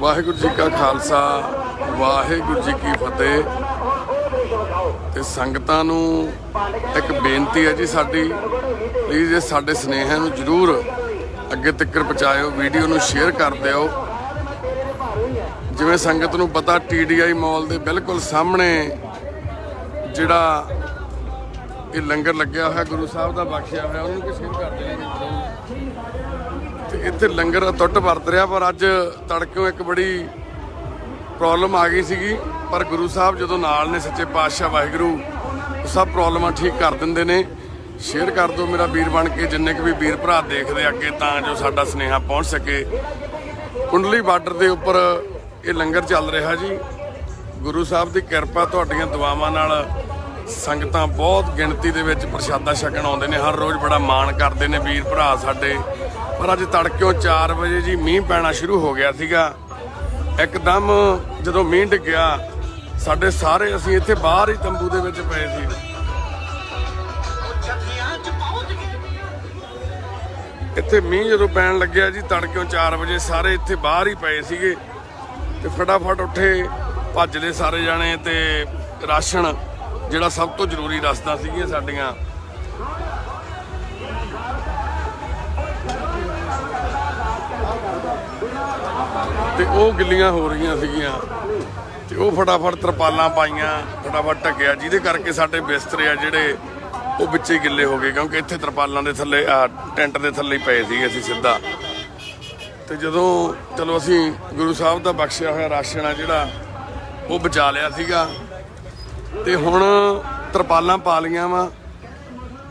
ਵਾਹਿਗੁਰੂ ਜੀ ਕਾ ਖਾਲਸਾ, ਵਾਹਿਗੁਰੂ ਜੀ ਕੀ ਫਤਿਹ। ਤੇ ਸੰਗਤਾਂ ਨੂੰ ਇੱਕ ਬੇਨਤੀ ਹੈ ਜੀ ਸਾਡੀ ਪਲੀਜ਼ ਇਹ ਸਾਡੇ ਸੁਨੇਹਿਆਂ ਨੂੰ ਜਰੂਰ ਅੱਗੇ ਤੱਕ ਪਹੁੰਚਾਇਓ, ਵੀਡੀਓ ਨੂੰ ਸ਼ੇਅਰ ਕਰ ਦਿਓ। ਜਿਵੇਂ ਸੰਗਤ ਨੂੰ ਪਤਾ ਟੀਡੀਆਈ ਮਾਲ ਦੇ ਬਿਲਕੁਲ ਸਾਹਮਣੇ ਜਿਹੜਾ ਇਹ ਲੰਗਰ ਲੱਗਿਆ ਹੋਇਆ, ਗੁਰੂ ਸਾਹਿਬ ਦਾ ਬਖਸ਼ਿਆ ਹੋਇਆ, ਉਹਨੂੰ ਕਿ ਸ਼ੇਅਰ ਕਰ ਦੇਣਾ ਇੱਥੇ ਲੰਗਰ ਟੁੱਟ ਵਰਤ ਰਿਹਾ, ਪਰ ਅੱਜ ਤੜਕਿਓਂ ਇੱਕ ਬੜੀ ਪ੍ਰੋਬਲਮ ਆ ਗਈ ਸੀਗੀ। ਪਰ ਗੁਰੂ ਸਾਹਿਬ ਜਦੋਂ ਨਾਲ ਨੇ ਸੱਚੇ ਪਾਤਸ਼ਾਹ ਵਾਹਿਗੁਰੂ ਸਭ ਪ੍ਰੋਬਲਮਾਂ ਠੀਕ ਕਰ ਦਿੰਦੇ ਨੇ। ਸ਼ੇਅਰ ਕਰ ਦਿਓ ਮੇਰਾ ਵੀਰ ਬਣ ਕੇ, ਜਿੰਨੇ ਕੁ ਵੀ ਵੀਰ ਭਰਾ ਦੇਖਦੇ ਅੱਗੇ ਤਾਂ ਜੋ ਸਾਡਾ ਸਨੇਹਾ ਪਹੁੰਚ ਸਕੇ। ਕੁੰਡਲੀ ਬਾਰਡਰ ਦੇ ਉੱਪਰ ਇਹ ਲੰਗਰ ਚੱਲ ਰਿਹਾ ਜੀ। ਗੁਰੂ ਸਾਹਿਬ ਦੀ ਕਿਰਪਾ ਤੁਹਾਡੀਆਂ ਦੁਆਵਾਂ ਨਾਲ ਸੰਗਤਾਂ ਬਹੁਤ ਗਿਣਤੀ ਦੇ ਵਿੱਚ ਪ੍ਰਸ਼ਾਦਾ ਛਕਣ ਆਉਂਦੇ ਨੇ। ਹਰ ਰੋਜ਼ ਬੜਾ ਮਾਣ ਕਰਦੇ ਨੇ ਵੀਰ ਭਰਾ ਸਾਡੇ। ਪਰ ਅੱਜ ਤੜਕਿਓਂ 4 ਵਜੇ ਜੀ ਮੀਂਹ ਪੈਣਾ ਸ਼ੁਰੂ ਹੋ ਗਿਆ ਸੀਗਾ। ਇੱਕਦਮ ਜਦੋਂ ਮੀਂਹ ਡਿੱਗਿਆ, ਸਾਡੇ ਸਾਰੇ ਅਸੀਂ ਇੱਥੇ ਬਾਹਰ ਹੀ ਤੰਬੂ ਦੇ ਵਿੱਚ ਪਏ ਸੀ। ਇੱਥੇ ਮੀਂਹ ਜਦੋਂ ਪੈਣ ਲੱਗਿਆ ਜੀ, ਤੜਕਿਓ 4 ਵਜੇ ਸਾਰੇ ਇੱਥੇ ਬਾਹਰ ਹੀ ਪਏ ਸੀਗੇ ਤੇ ਫਟਾਫਟ ਉੱਠੇ ਭੱਜਦੇ ਸਾਰੇ ਜਾਣੇ ਤੇ ਰਾਸ਼ਨ, ਜਿਹੜਾ ਸਭ ਤੋਂ ਜ਼ਰੂਰੀ ਰਸਤਾ ਸੀਗੀਆਂ ਸਾਡੀਆਂ। ਤੇ ਉਹ ਗਿੱਲੀਆਂ ਹੋ ਰਹੀਆਂ ਸੀਗੀਆਂ ਤੇ ਉਹ ਫਟਾਫਟ ਤਰਪਾਲਾਂ ਪਾਈਆਂ ਫਟਾਫਟ ਢੱਕਿਆ ਜਿਹਦੇ ਕਰਕੇ ਸਾਡੇ ਬਿਸਤਰੇ ਆ ਜਿਹੜੇ ਉਹ ਵਿੱਚੇ ਗਿੱਲੇ ਹੋ ਗਏ ਕਿਉਂਕਿ ਇੱਥੇ ਤਰਪਾਲਾਂ ਦੇ ਥੱਲੇ ਆਹ, ਟੈਂਟ ਦੇ ਥੱਲੇ ਹੀ ਪਏ ਸੀਗੇ ਅਸੀਂ ਸਿੱਧਾ। ਤੇ ਜਦੋਂ ਚਲੋ ਅਸੀਂ ਗੁਰੂ ਸਾਹਿਬ ਦਾ ਬਖਸ਼ਿਆ ਹੋਇਆ ਰਾਸ਼ਨ ਆ ਜਿਹੜਾ ਉਹ ਬਚਾ ਲਿਆ ਸੀਗਾ। ਤੇ ਹੁਣ ਤਰਪਾਲਾਂ ਪਾ ਲੀਆਂ ਵਾ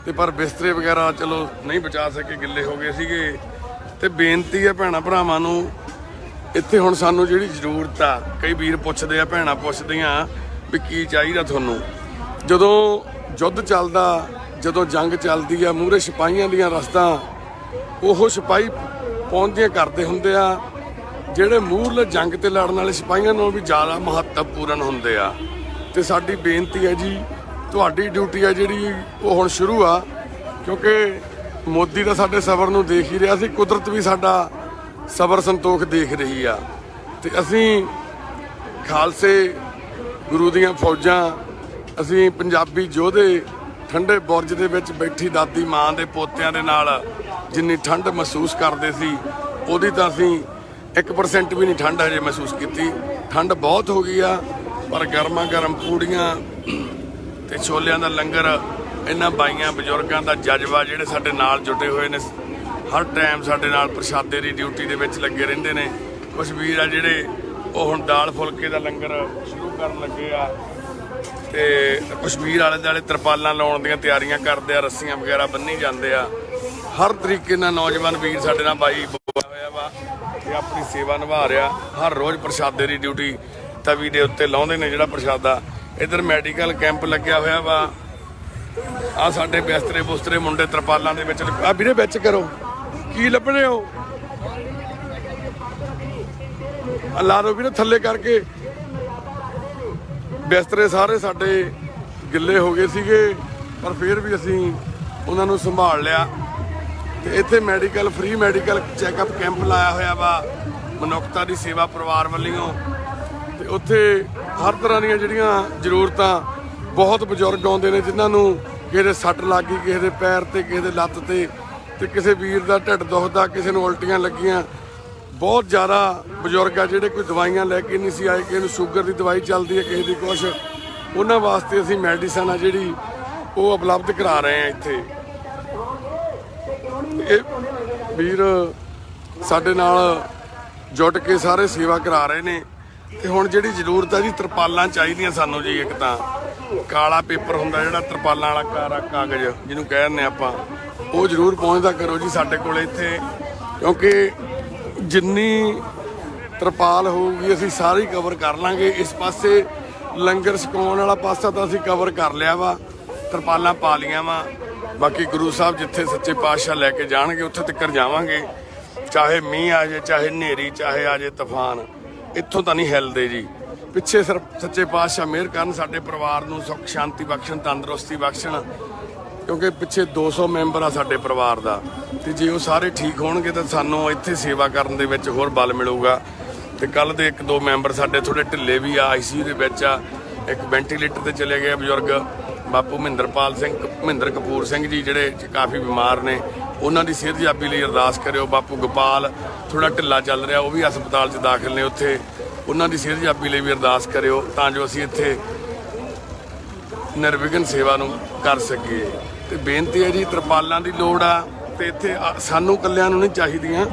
ਤੇ ਪਰ ਬਿਸਤਰੇ ਵਗੈਰਾ ਚਲੋ ਨਹੀਂ ਬਚਾ ਸਕੇ ਗਿੱਲੇ ਹੋ ਗਏ ਸੀਗੇ। ਤੇ ਬੇਨਤੀ ਹੈ ਭੈਣਾ ਭਰਾਵਾਂ ਨੂੰ ਇੱਥੇ ਹੁਣ ਸਾਨੂੰ ਜਿਹੜੀ ਜ਼ਰੂਰਤ ਆ, ਕਈ ਵੀਰ ਪੁੱਛਦੇ ਆ, ਭੈਣਾ ਪੁੱਛਦੀਆਂ ਵੀ ਕੀ ਚਾਹੀਦਾ ਤੁਹਾਨੂੰ। ਜਦੋਂ ਯੁੱਧ ਚੱਲਦਾ, ਜਦੋਂ ਜੰਗ ਚੱਲਦੀ ਆ, ਮੂਹਰੇ ਸਿਪਾਹੀਆਂ ਦੀਆਂ ਰਸਤਾਂ, ਉਹ ਸਿਪਾਹੀ ਪਹੁੰਚਦੀਆਂ ਕਰਦੇ ਹੁੰਦੇ ਆ, ਜਿਹੜੇ ਮੂਹਰਲੇ ਜੰਗ ਤੇ ਲੜਨ ਵਾਲੇ ਸਿਪਾਹੀਆਂ ਨਾਲੋਂ ਵੀ ਜ਼ਿਆਦਾ ਮਹੱਤਵਪੂਰਨ ਹੁੰਦੇ ਆ। ਤੇ ਸਾਡੀ ਬੇਨਤੀ ਹੈ ਜੀ, ਤੁਹਾਡੀ ਡਿਊਟੀ ਆ ਜਿਹੜੀ ਉਹ ਹੁਣ ਸ਼ੁਰੂ ਆ, ਕਿਉਂਕਿ ਮੋਦੀ ਦਾ ਸਾਡੇ ਸਬਰ ਨੂੰ ਦੇਖ ਹੀ ਰਿਹਾ ਸੀ, ਕੁਦਰਤ ਵੀ ਸਾਡਾ ਸਬਰ ਸੰਤੋਖ ਦੇਖ ਰਹੀ ਆ। ਤੇ ਅਸੀਂ ਖਾਲਸੇ ਗੁਰੂ ਦੀਆਂ ਫੌਜਾਂ, ਅਸੀਂ ਪੰਜਾਬੀ ਯੋਧੇ ਠੰਡੇ ਬੁਰਜ ਦੇ ਵਿੱਚ ਬੈਠੀ ਦਾਦੀ ਮਾਂ ਦੇ ਪੋਤਿਆਂ ਦੇ ਨਾਲ ਜਿੰਨੀ ਠੰਡ ਮਹਿਸੂਸ ਕਰਦੇ ਸੀ, ਉਹਦੀ ਤਾਂ ਅਸੀਂ 1% ਵੀ ਨਹੀਂ ਠੰਡ ਹਜੇ ਮਹਿਸੂਸ ਕੀਤੀ। ਠੰਡ ਬਹੁਤ ਹੋ ਗਈ ਆ, ਪਰ ਗਰਮਾ ਗਰਮ ਪੂੜੀਆਂ ਤੇ ਛੋਲਿਆਂ ਦਾ ਲੰਗਰ, ਇਹਨਾਂ ਬਾਈਆਂ ਬਜ਼ੁਰਗਾਂ ਦਾ ਜਜ਼ਬਾ ਜਿਹੜੇ ਸਾਡੇ ਨਾਲ ਜੁਟੇ ਹੋਏ ਨੇ ਹਰ ਟਾਈਮ ਸਾਡੇ ਨਾਲ ਪ੍ਰਸ਼ਾਦੇ ਦੀ ਡਿਊਟੀ ਦੇ ਵਿੱਚ ਲੱਗੇ ਰਹਿੰਦੇ ਨੇ। ਕੁਝ ਵੀਰ ਆ ਜਿਹੜੇ ਉਹ ਹੁਣ ਦਾਲ ਫੁਲਕੇ ਦਾ ਲੰਗਰ ਸ਼ੁਰੂ ਕਰਨ ਲੱਗੇ ਆ ਤੇ ਕਸ਼ਮੀਰ ਵਾਲੇ ਦੁਆਲੇ ਤਰਪਾਲਾਂ ਲਾਉਣ ਦੀਆਂ ਤਿਆਰੀਆਂ ਕਰਦੇ ਆ, ਰੱਸੀਆਂ ਵਗੈਰਾ ਬੰਨੀ ਜਾਂਦੇ ਆ। ਹਰ ਤਰੀਕੇ ਨਾਲ ਨੌਜਵਾਨ ਵੀਰ ਸਾਡੇ ਨਾਲ ਬਾਈ ਬੋਲਿਆ ਹੋਇਆ ਵਾ ਤੇ ਆਪਣੀ ਸੇਵਾ ਨਿਭਾ ਰਿਹਾ। ਹਰ ਰੋਜ਼ ਪ੍ਰਸ਼ਾਦੇ ਦੀ ਡਿਊਟੀ ਤਵੀ ਦੇ ਉੱਤੇ ਲਾਉਂਦੇ ਨੇ ਜਿਹੜਾ ਪ੍ਰਸ਼ਾਦਾ। ਇਧਰ ਮੈਡੀਕਲ ਕੈਂਪ ਲੱਗਿਆ ਹੋਇਆ ਵਾ। ਆ ਸਾਡੇ ਬਿਸਤਰੇ ਬੁਸਤਰੇ ਮੁੰਡੇ ਤਰਪਾਲਾਂ ਦੇ ਵਿੱਚ ਆ ਵੀਰੇ ਵਿੱਚ ਕਰੋ। ਕੀ ਲੱਭਣੇ ਹੋ? ਆ ਲਾ ਵੀਰੇ ਥੱਲੇ ਕਰਕੇ। ਬਿਸਤਰੇ ਸਾਰੇ, ਸਾਡੇ ਗਿੱਲੇ ਹੋ ਗਏ ਸੀਗੇ, ਪਰ ਫਿਰ ਵੀ ਅਸੀਂ ਉਹਨਾਂ ਨੂੰ ਸੰਭਾਲ ਲਿਆ। ਤੇ ਇੱਥੇ medical, free medical checkup camp ਲਾਇਆ ਹੋਇਆ ਵਾ, ਮਨੁੱਖਤਾ ਦੀ ਸੇਵਾ ਪਰਿਵਾਰ ਵੱਲੋਂ। ਤੇ ਉੱਥੇ ਹਰ ਤਰ੍ਹਾਂ ਦੀਆਂ ਜਿਹੜੀਆਂ ਜ਼ਰੂਰਤਾਂ ਬਹੁਤ ਬਜ਼ੁਰਗ ਆਉਂਦੇ ਨੇ, ਜਿਨ੍ਹਾਂ ਨੂੰ ਕਿਸੇ ਦੇ ਸੱਟ ਲੱਗ ਗਈ, ਕਿਸੇ ਦੇ ਪੈਰ ਤੇ, ਕਿਸੇ ਦੇ ਲੱਤ ਤੇ ਤੇ ਕਿਸੇ ਵੀਰ ਦਾ ਢਿੱਡ ਦੁਖਦਾ, ਕਿਸੇ ਨੂੰ ਉਲਟੀਆਂ ਲੱਗੀਆਂ। ਬਹੁਤ ਜ਼ਿਆਦਾ ਬਜ਼ੁਰਗ ਆ ਜਿਹੜੇ ਕੋਈ ਦਵਾਈਆਂ ਲੈ ਕੇ ਨਹੀਂ ਸੀ ਆਏ, ਕਿਸੇ ਨੂੰ ਸ਼ੂਗਰ ਦੀ ਦਵਾਈ ਚੱਲਦੀ ਹੈ, ਕਿਸੇ ਦੀ ਕੁਛ। ਉਹਨਾਂ ਵਾਸਤੇ ਅਸੀਂ ਮੈਡੀਸਨ ਆ ਜਿਹੜੀ ਉਹ ਉਪਲਬਧ ਕਰਾ ਰਹੇ ਆ ਇੱਥੇ। ਇਹ ਵੀਰ ਸਾਡੇ ਨਾਲ ਜੁਟ ਕੇ ਸਾਰੇ ਸੇਵਾ ਕਰਾ ਰਹੇ ਨੇ। ਤੇ ਹੁਣ ਜਿਹੜੀ ਜ਼ਰੂਰਤ ਹੈ ਜੀ, ਤਰਪਾਲਾਂ ਚਾਹੀਦੀਆਂ ਸਾਨੂੰ ਜੀ ਇੱਕ ਤਾਂ। ਕਾਲਾ ਪੇਪਰ ਹੁੰਦਾ ਜਿਹੜਾ ਤਰਪਾਲਾਂ ਵਾਲਾ ਕਾਰਾ ਕਾਗਜ਼, ਜਿਹਨੂੰ ਕਹਿੰਦੇ ਆਪਾਂ। ਉਹ ਜ਼ਰੂਰ ਪਹੁੰਚਦਾ ਕਰੋ ਜੀ ਸਾਡੇ ਕੋਲ ਇੱਥੇ, ਕਿਉਂਕਿ ਜਿੰਨੀ ਤਰਪਾਲ ਹੋਊਗੀ ਅਸੀਂ ਸਾਰੀ ਕਵਰ ਕਰ ਲਾਂਗੇ। ਇਸ ਪਾਸੇ ਲੰਗਰ ਛਕਾਉਣ ਵਾਲਾ ਪਾਸਾ ਤਾਂ ਅਸੀਂ ਕਵਰ ਕਰ ਲਿਆ ਵਾ, ਤਰਪਾਲਾਂ ਪਾ ਲੀਆਂ ਵਾ। ਬਾਕੀ ਗੁਰੂ ਸਾਹਿਬ ਜਿੱਥੇ ਸੱਚੇ ਪਾਤਸ਼ਾਹ ਲੈ ਕੇ ਜਾਣਗੇ, ਉੱਥੇ ਤੱਕ ਜਾਵਾਂਗੇ। ਚਾਹੇ ਮੀਂਹ ਆ ਜਾਏ, ਚਾਹੇ ਹਨੇਰੀ, ਚਾਹੇ ਆ ਜਾਏ ਤੂਫਾਨ, ਇੱਥੋਂ ਤਾਂ ਨਹੀਂ ਹਿਲਦੇ ਜੀ। ਪਿੱਛੇ ਸਿਰਫ ਸੱਚੇ ਪਾਤਸ਼ਾਹ ਮਿਹਰ ਕਰਨ, ਸਾਡੇ ਪਰਿਵਾਰ ਨੂੰ ਸੁੱਖ, ਸ਼ਾਂਤੀ ਬਖਸ਼ਣ, ਤੰਦਰੁਸਤੀ ਬਖਸ਼ਣ। ਕਿਉਂਕਿ ਪਿੱਛੇ 200 ਮੈਂਬਰ ਆ ਸਾਡੇ ਪਰਿਵਾਰ ਦਾ। ਤੇ ਜੇ ਉਹ ਸਾਰੇ ਠੀਕ ਹੋਣਗੇ ਤਾਂ ਸਾਨੂੰ ਇੱਥੇ ਸੇਵਾ ਕਰਨ ਦੇ ਵਿੱਚ ਹੋਰ ਬਲ ਮਿਲੂਗਾ। ਤੇ ਕੱਲ ਦੇ ਇੱਕ ਦੋ ਮੈਂਬਰ ਸਾਡੇ ਥੋੜੇ ਢਿੱਲੇ ਵੀ ਆ ਆਈਸੀਯੂ ਦੇ ਵਿੱਚ ਆ। ਇੱਕ ਵੈਂਟੀਲੇਟਰ ਤੇ ਚਲੇ ਗਏ ਬਜ਼ੁਰਗ, ਬਾਪੂ ਮਹਿੰਦਰਪਾਲ ਸਿੰਘ, ਮਹਿੰਦਰ ਕਪੂਰ ਸਿੰਘ ਜੀ, ਜਿਹੜੇ ਕਾਫੀ ਬਿਮਾਰ ਨੇ। ਉਹਨਾਂ ਦੀ ਸਿਹਤਯਾਬੀ ਲਈ ਅਰਦਾਸ ਕਰਿਓ, ਬਾਪੂ ਗੋਪਾਲ ਥੋੜਾ ਢਿੱਲਾ ਚੱਲ ਰਿਹਾ, ਉਹ ਵੀ ਹਸਪਤਾਲ 'ਚ ਦਾਖਲ ਨੇ ਉੱਥੇ। ਉਹਨਾਂ ਦੀ ਸਿਹਤਯਾਬੀ ਲਈ ਵੀ ਅਰਦਾਸ ਕਰਿਓ ਤਾਂ ਜੋ ਅਸੀਂ ਇੱਥੇ ਨਿਰਵਿਘਨ ਸੇਵਾ ਨੂੰ ਕਰ ਸਕੀਏ। ਤੇ ਬੇਨਤੀ ਹੈ ਜੀ, ਤਰਪਾਲਾਂ ਦੀ ਲੋੜ ਆ ਤੇ ਇੱਥੇ ਸਾਨੂੰ ਕੱਲਿਆਂ ਨੂੰ ਨਹੀਂ ਚਾਹੀਦੀਆਂ।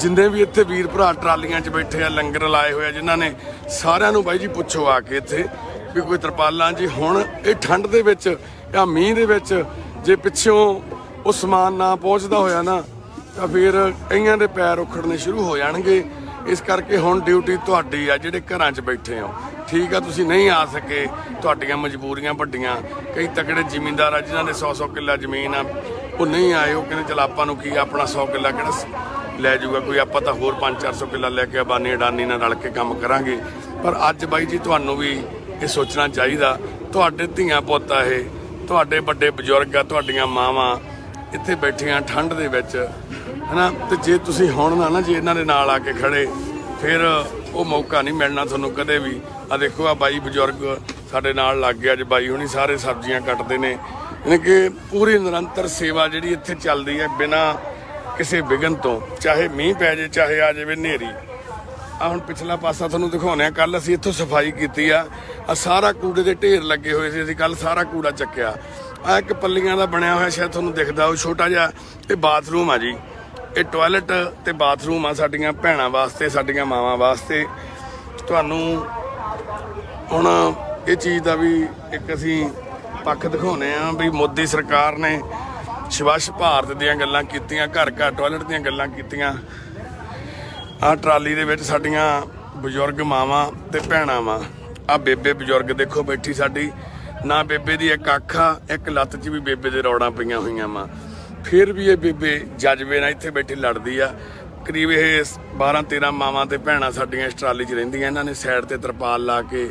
ਜਿੰਨੇ ਵੀ ਇੱਥੇ ਵੀਰ ਭਰਾ ਟਰਾਲੀਆਂ 'ਚ ਬੈਠੇ ਆ, ਲੰਗਰ ਲਾਏ ਹੋਏ ਆ, ਜਿਨ੍ਹਾਂ ਨੇ ਸਾਰਿਆਂ ਨੂੰ ਬਾਈ ਜੀ ਪੁੱਛੋ ਆ ਕੇ ਇੱਥੇ ਵੀ ਕੋਈ ਤਰਪਾਲਾਂ ਜੀ, ਹੁਣ ਇਹ ਠੰਡ ਦੇ ਵਿੱਚ ਜਾਂ ਮੀਂਹ ਦੇ ਵਿੱਚ ਜੇ ਪਿੱਛੋਂ ਉਹ ਸਮਾਨ ਨਾ ਪਹੁੰਚਦਾ ਹੋਇਆ ਨਾ, ਤਾਂ ਫਿਰ ਕਈਆਂ ਦੇ ਪੈਰ ਉਖੜਨੇ ਸ਼ੁਰੂ ਹੋ ਜਾਣਗੇ। ਇਸ ਕਰਕੇ ਹੁਣ ਡਿਊਟੀ ਤੁਹਾਡੀ ਆ, ਜਿਹੜੇ ਘਰਾਂ 'ਚ ਬੈਠੇ ਹੋ। ਠੀਕ ਆ, ਤੁਸੀਂ ਨਹੀਂ ਆ ਸਕੇ, ਤੁਹਾਡੀਆਂ ਮਜਬੂਰੀਆਂ ਵੱਡੀਆਂ। ਕਈ ਤਕੜੇ ਜ਼ਿਮੀਂਦਾਰ ਆ, ਜਿਨ੍ਹਾਂ ਨੇ 100-100 ਕਿੱਲਾ ਜ਼ਮੀਨ ਆ, ਉਹ ਨਹੀਂ ਆਏ, ਉਹ ਕਹਿੰਦੇ, ਚਲ ਆਪਾਂ ਨੂੰ ਕੀ ਆਪਣਾ 100 ਕਿੱਲਾ ਕਿਹੜਾ ਲੈ ਜਾਊਗਾ, ਕੋਈ ਆਪਾਂ ਤਾਂ ਹੋਰ 5-400 ਕਿੱਲਾ ਲੈ ਕੇ ਅਬਾਨੀ ਅਡਾਨੀ ਨਾਲ ਰਲ ਕੇ ਕੰਮ ਕਰਾਂਗੇ। ਪਰ ਅੱਜ ਬਾਈ ਜੀ, ਤੁਹਾਨੂੰ ਵੀ ਇਹ ਸੋਚਣਾ ਚਾਹੀਦਾ, ਤੁਹਾਡੇ ਧੀਆਂ ਪੁੱਤ ਆ ਇਹ, ਤੁਹਾਡੇ ਵੱਡੇ ਬਜ਼ੁਰਗ ਆ, ਤੁਹਾਡੀਆਂ ਮਾਵਾਂ, ਇੱਥੇ ਬੈਠੀਆਂ ਠੰਡ ਦੇ ਵਿੱਚ, ਹਨਾ? ਤੇ ਜੇ ਤੁਸੀਂ ਹੁਣ ਨਾ ਨਾ ਜੇ ਇਹਨਾਂ ਦੇ ਨਾਲ ਆ ਕੇ ਖੜੇ ਫਿਰ ਉਹ ਮੌਕਾ ਨਹੀਂ ਮਿਲਣਾ ਤੁਹਾਨੂੰ ਕਦੇ ਵੀ। ਆ ਦੇਖੋ ਆ ਬਾਈ ਬਜ਼ੁਰਗ ਸਾਡੇ ਨਾਲ ਲੱਗ ਗਿਆ, ਅੱਜ ਬਾਈ ਹੁਣੀ ਸਾਰੇ ਸਬਜ਼ੀਆਂ ਕੱਟਦੇ ਨੇ। ਯਾਨੀ ਕਿ ਪੂਰੀ ਨਿਰੰਤਰ ਸੇਵਾ ਜਿਹੜੀ ਇੱਥੇ ਚੱਲਦੀ ਹੈ ਬਿਨਾ ਕਿਸੇ ਵਿਘਨ ਤੋਂ, ਚਾਹੇ ਮੀਂਹ ਪੈ ਜੇ ਚਾਹੇ ਆ ਜਾਵੇ ਹਨੇਰੀ। ਆ ਹੁਣ ਪਿਛਲਾ ਪਾਸਾ ਤੁਹਾਨੂੰ ਦਿਖਾਉਂਦੇ ਆ ਕੱਲ ਅਸੀਂ ਇੱਥੋਂ ਸਫ਼ਾਈ ਕੀਤੀ ਆ। ਆ ਸਾਰਾ ਕੂੜੇ ਦੇ ਢੇਰ ਲੱਗੇ ਹੋਏ ਸੀ, ਅਸੀਂ ਕੱਲ ਸਾਰਾ ਕੂੜਾ ਚੱਕਿਆ। ਆ ਇੱਕ ਪੱਲੀਆਂ ਦਾ ਬਣਿਆ ਹੋਇਆ, ਸ਼ਾਇਦ ਤੁਹਾਨੂੰ ਦਿਖਦਾ ਉਹ ਛੋਟਾ ਜਿਹਾ ਇਹ ਬਾਥਰੂਮ ਆ ਜੀ। ਇਹ ਟਾਇਲਟ ਤੇ ਬਾਥਰੂਮ ਆ ਸਾਡੀਆਂ ਭੈਣਾਂ ਵਾਸਤੇ, ਸਾਡੀਆਂ ਮਾਵਾਂ ਵਾਸਤੇ। ਤੁਹਾਨੂੰ ਹੁਣ ਇਹ ਚੀਜ਼ ਦਾ ਵੀ ਇੱਕ ਅਸੀਂ ਪੱਖ ਦਿਖਾਉਨੇ ਆ ਵੀ ਮੋਦੀ ਸਰਕਾਰ ਨੇ ਸਵੱਛ ਭਾਰਤ ਦੀਆਂ ਗੱਲਾਂ ਕੀਤੀਆਂ, ਘਰ ਘਰ ਟਾਇਲਟ ਦੀਆਂ ਗੱਲਾਂ ਕੀਤੀਆਂ। ਆ ਟਰਾਲੀ ਦੇ ਵਿੱਚ ਸਾਡੀਆਂ ਬਜ਼ੁਰਗ ਮਾਵਾਂ ਤੇ ਭੈਣਾਂ ਵਾ। ਆ ਬੇਬੇ ਬਜ਼ੁਰਗ ਦੇਖੋ ਬੈਠੀ ਸਾਡੀ। ਨਾ ਬੇਬੇ ਦੀ ਇੱਕ ਅੱਖ ਆ, ਇੱਕ ਲੱਤ 'ਚ ਵੀ ਬੇਬੇ ਦੇ ਰੌੜਾਂ ਪਈਆਂ ਹੋਈਆਂ ਵਾ। ਫਿਰ ਵੀ ਇਹ ਬੇਬੇ ਜਜ਼ਬੇ ਨਾਲ ਇੱਥੇ ਬੈਠੀ ਲੜਦੀ ਆ। ਕਰੀਬ ਇਹ 12 13 ਮਾਵਾਂ ਤੇ ਭੈਣਾਂ ਸਾਡੀਆਂ ਇਸ ਟਰਾਲੀ 'ਚ ਰਹਿੰਦੀਆਂ। ਇਹਨਾਂ ਨੇ ਸਾਈਡ ਤੇ ਤਰਪਾਲ ਲਾ ਕੇ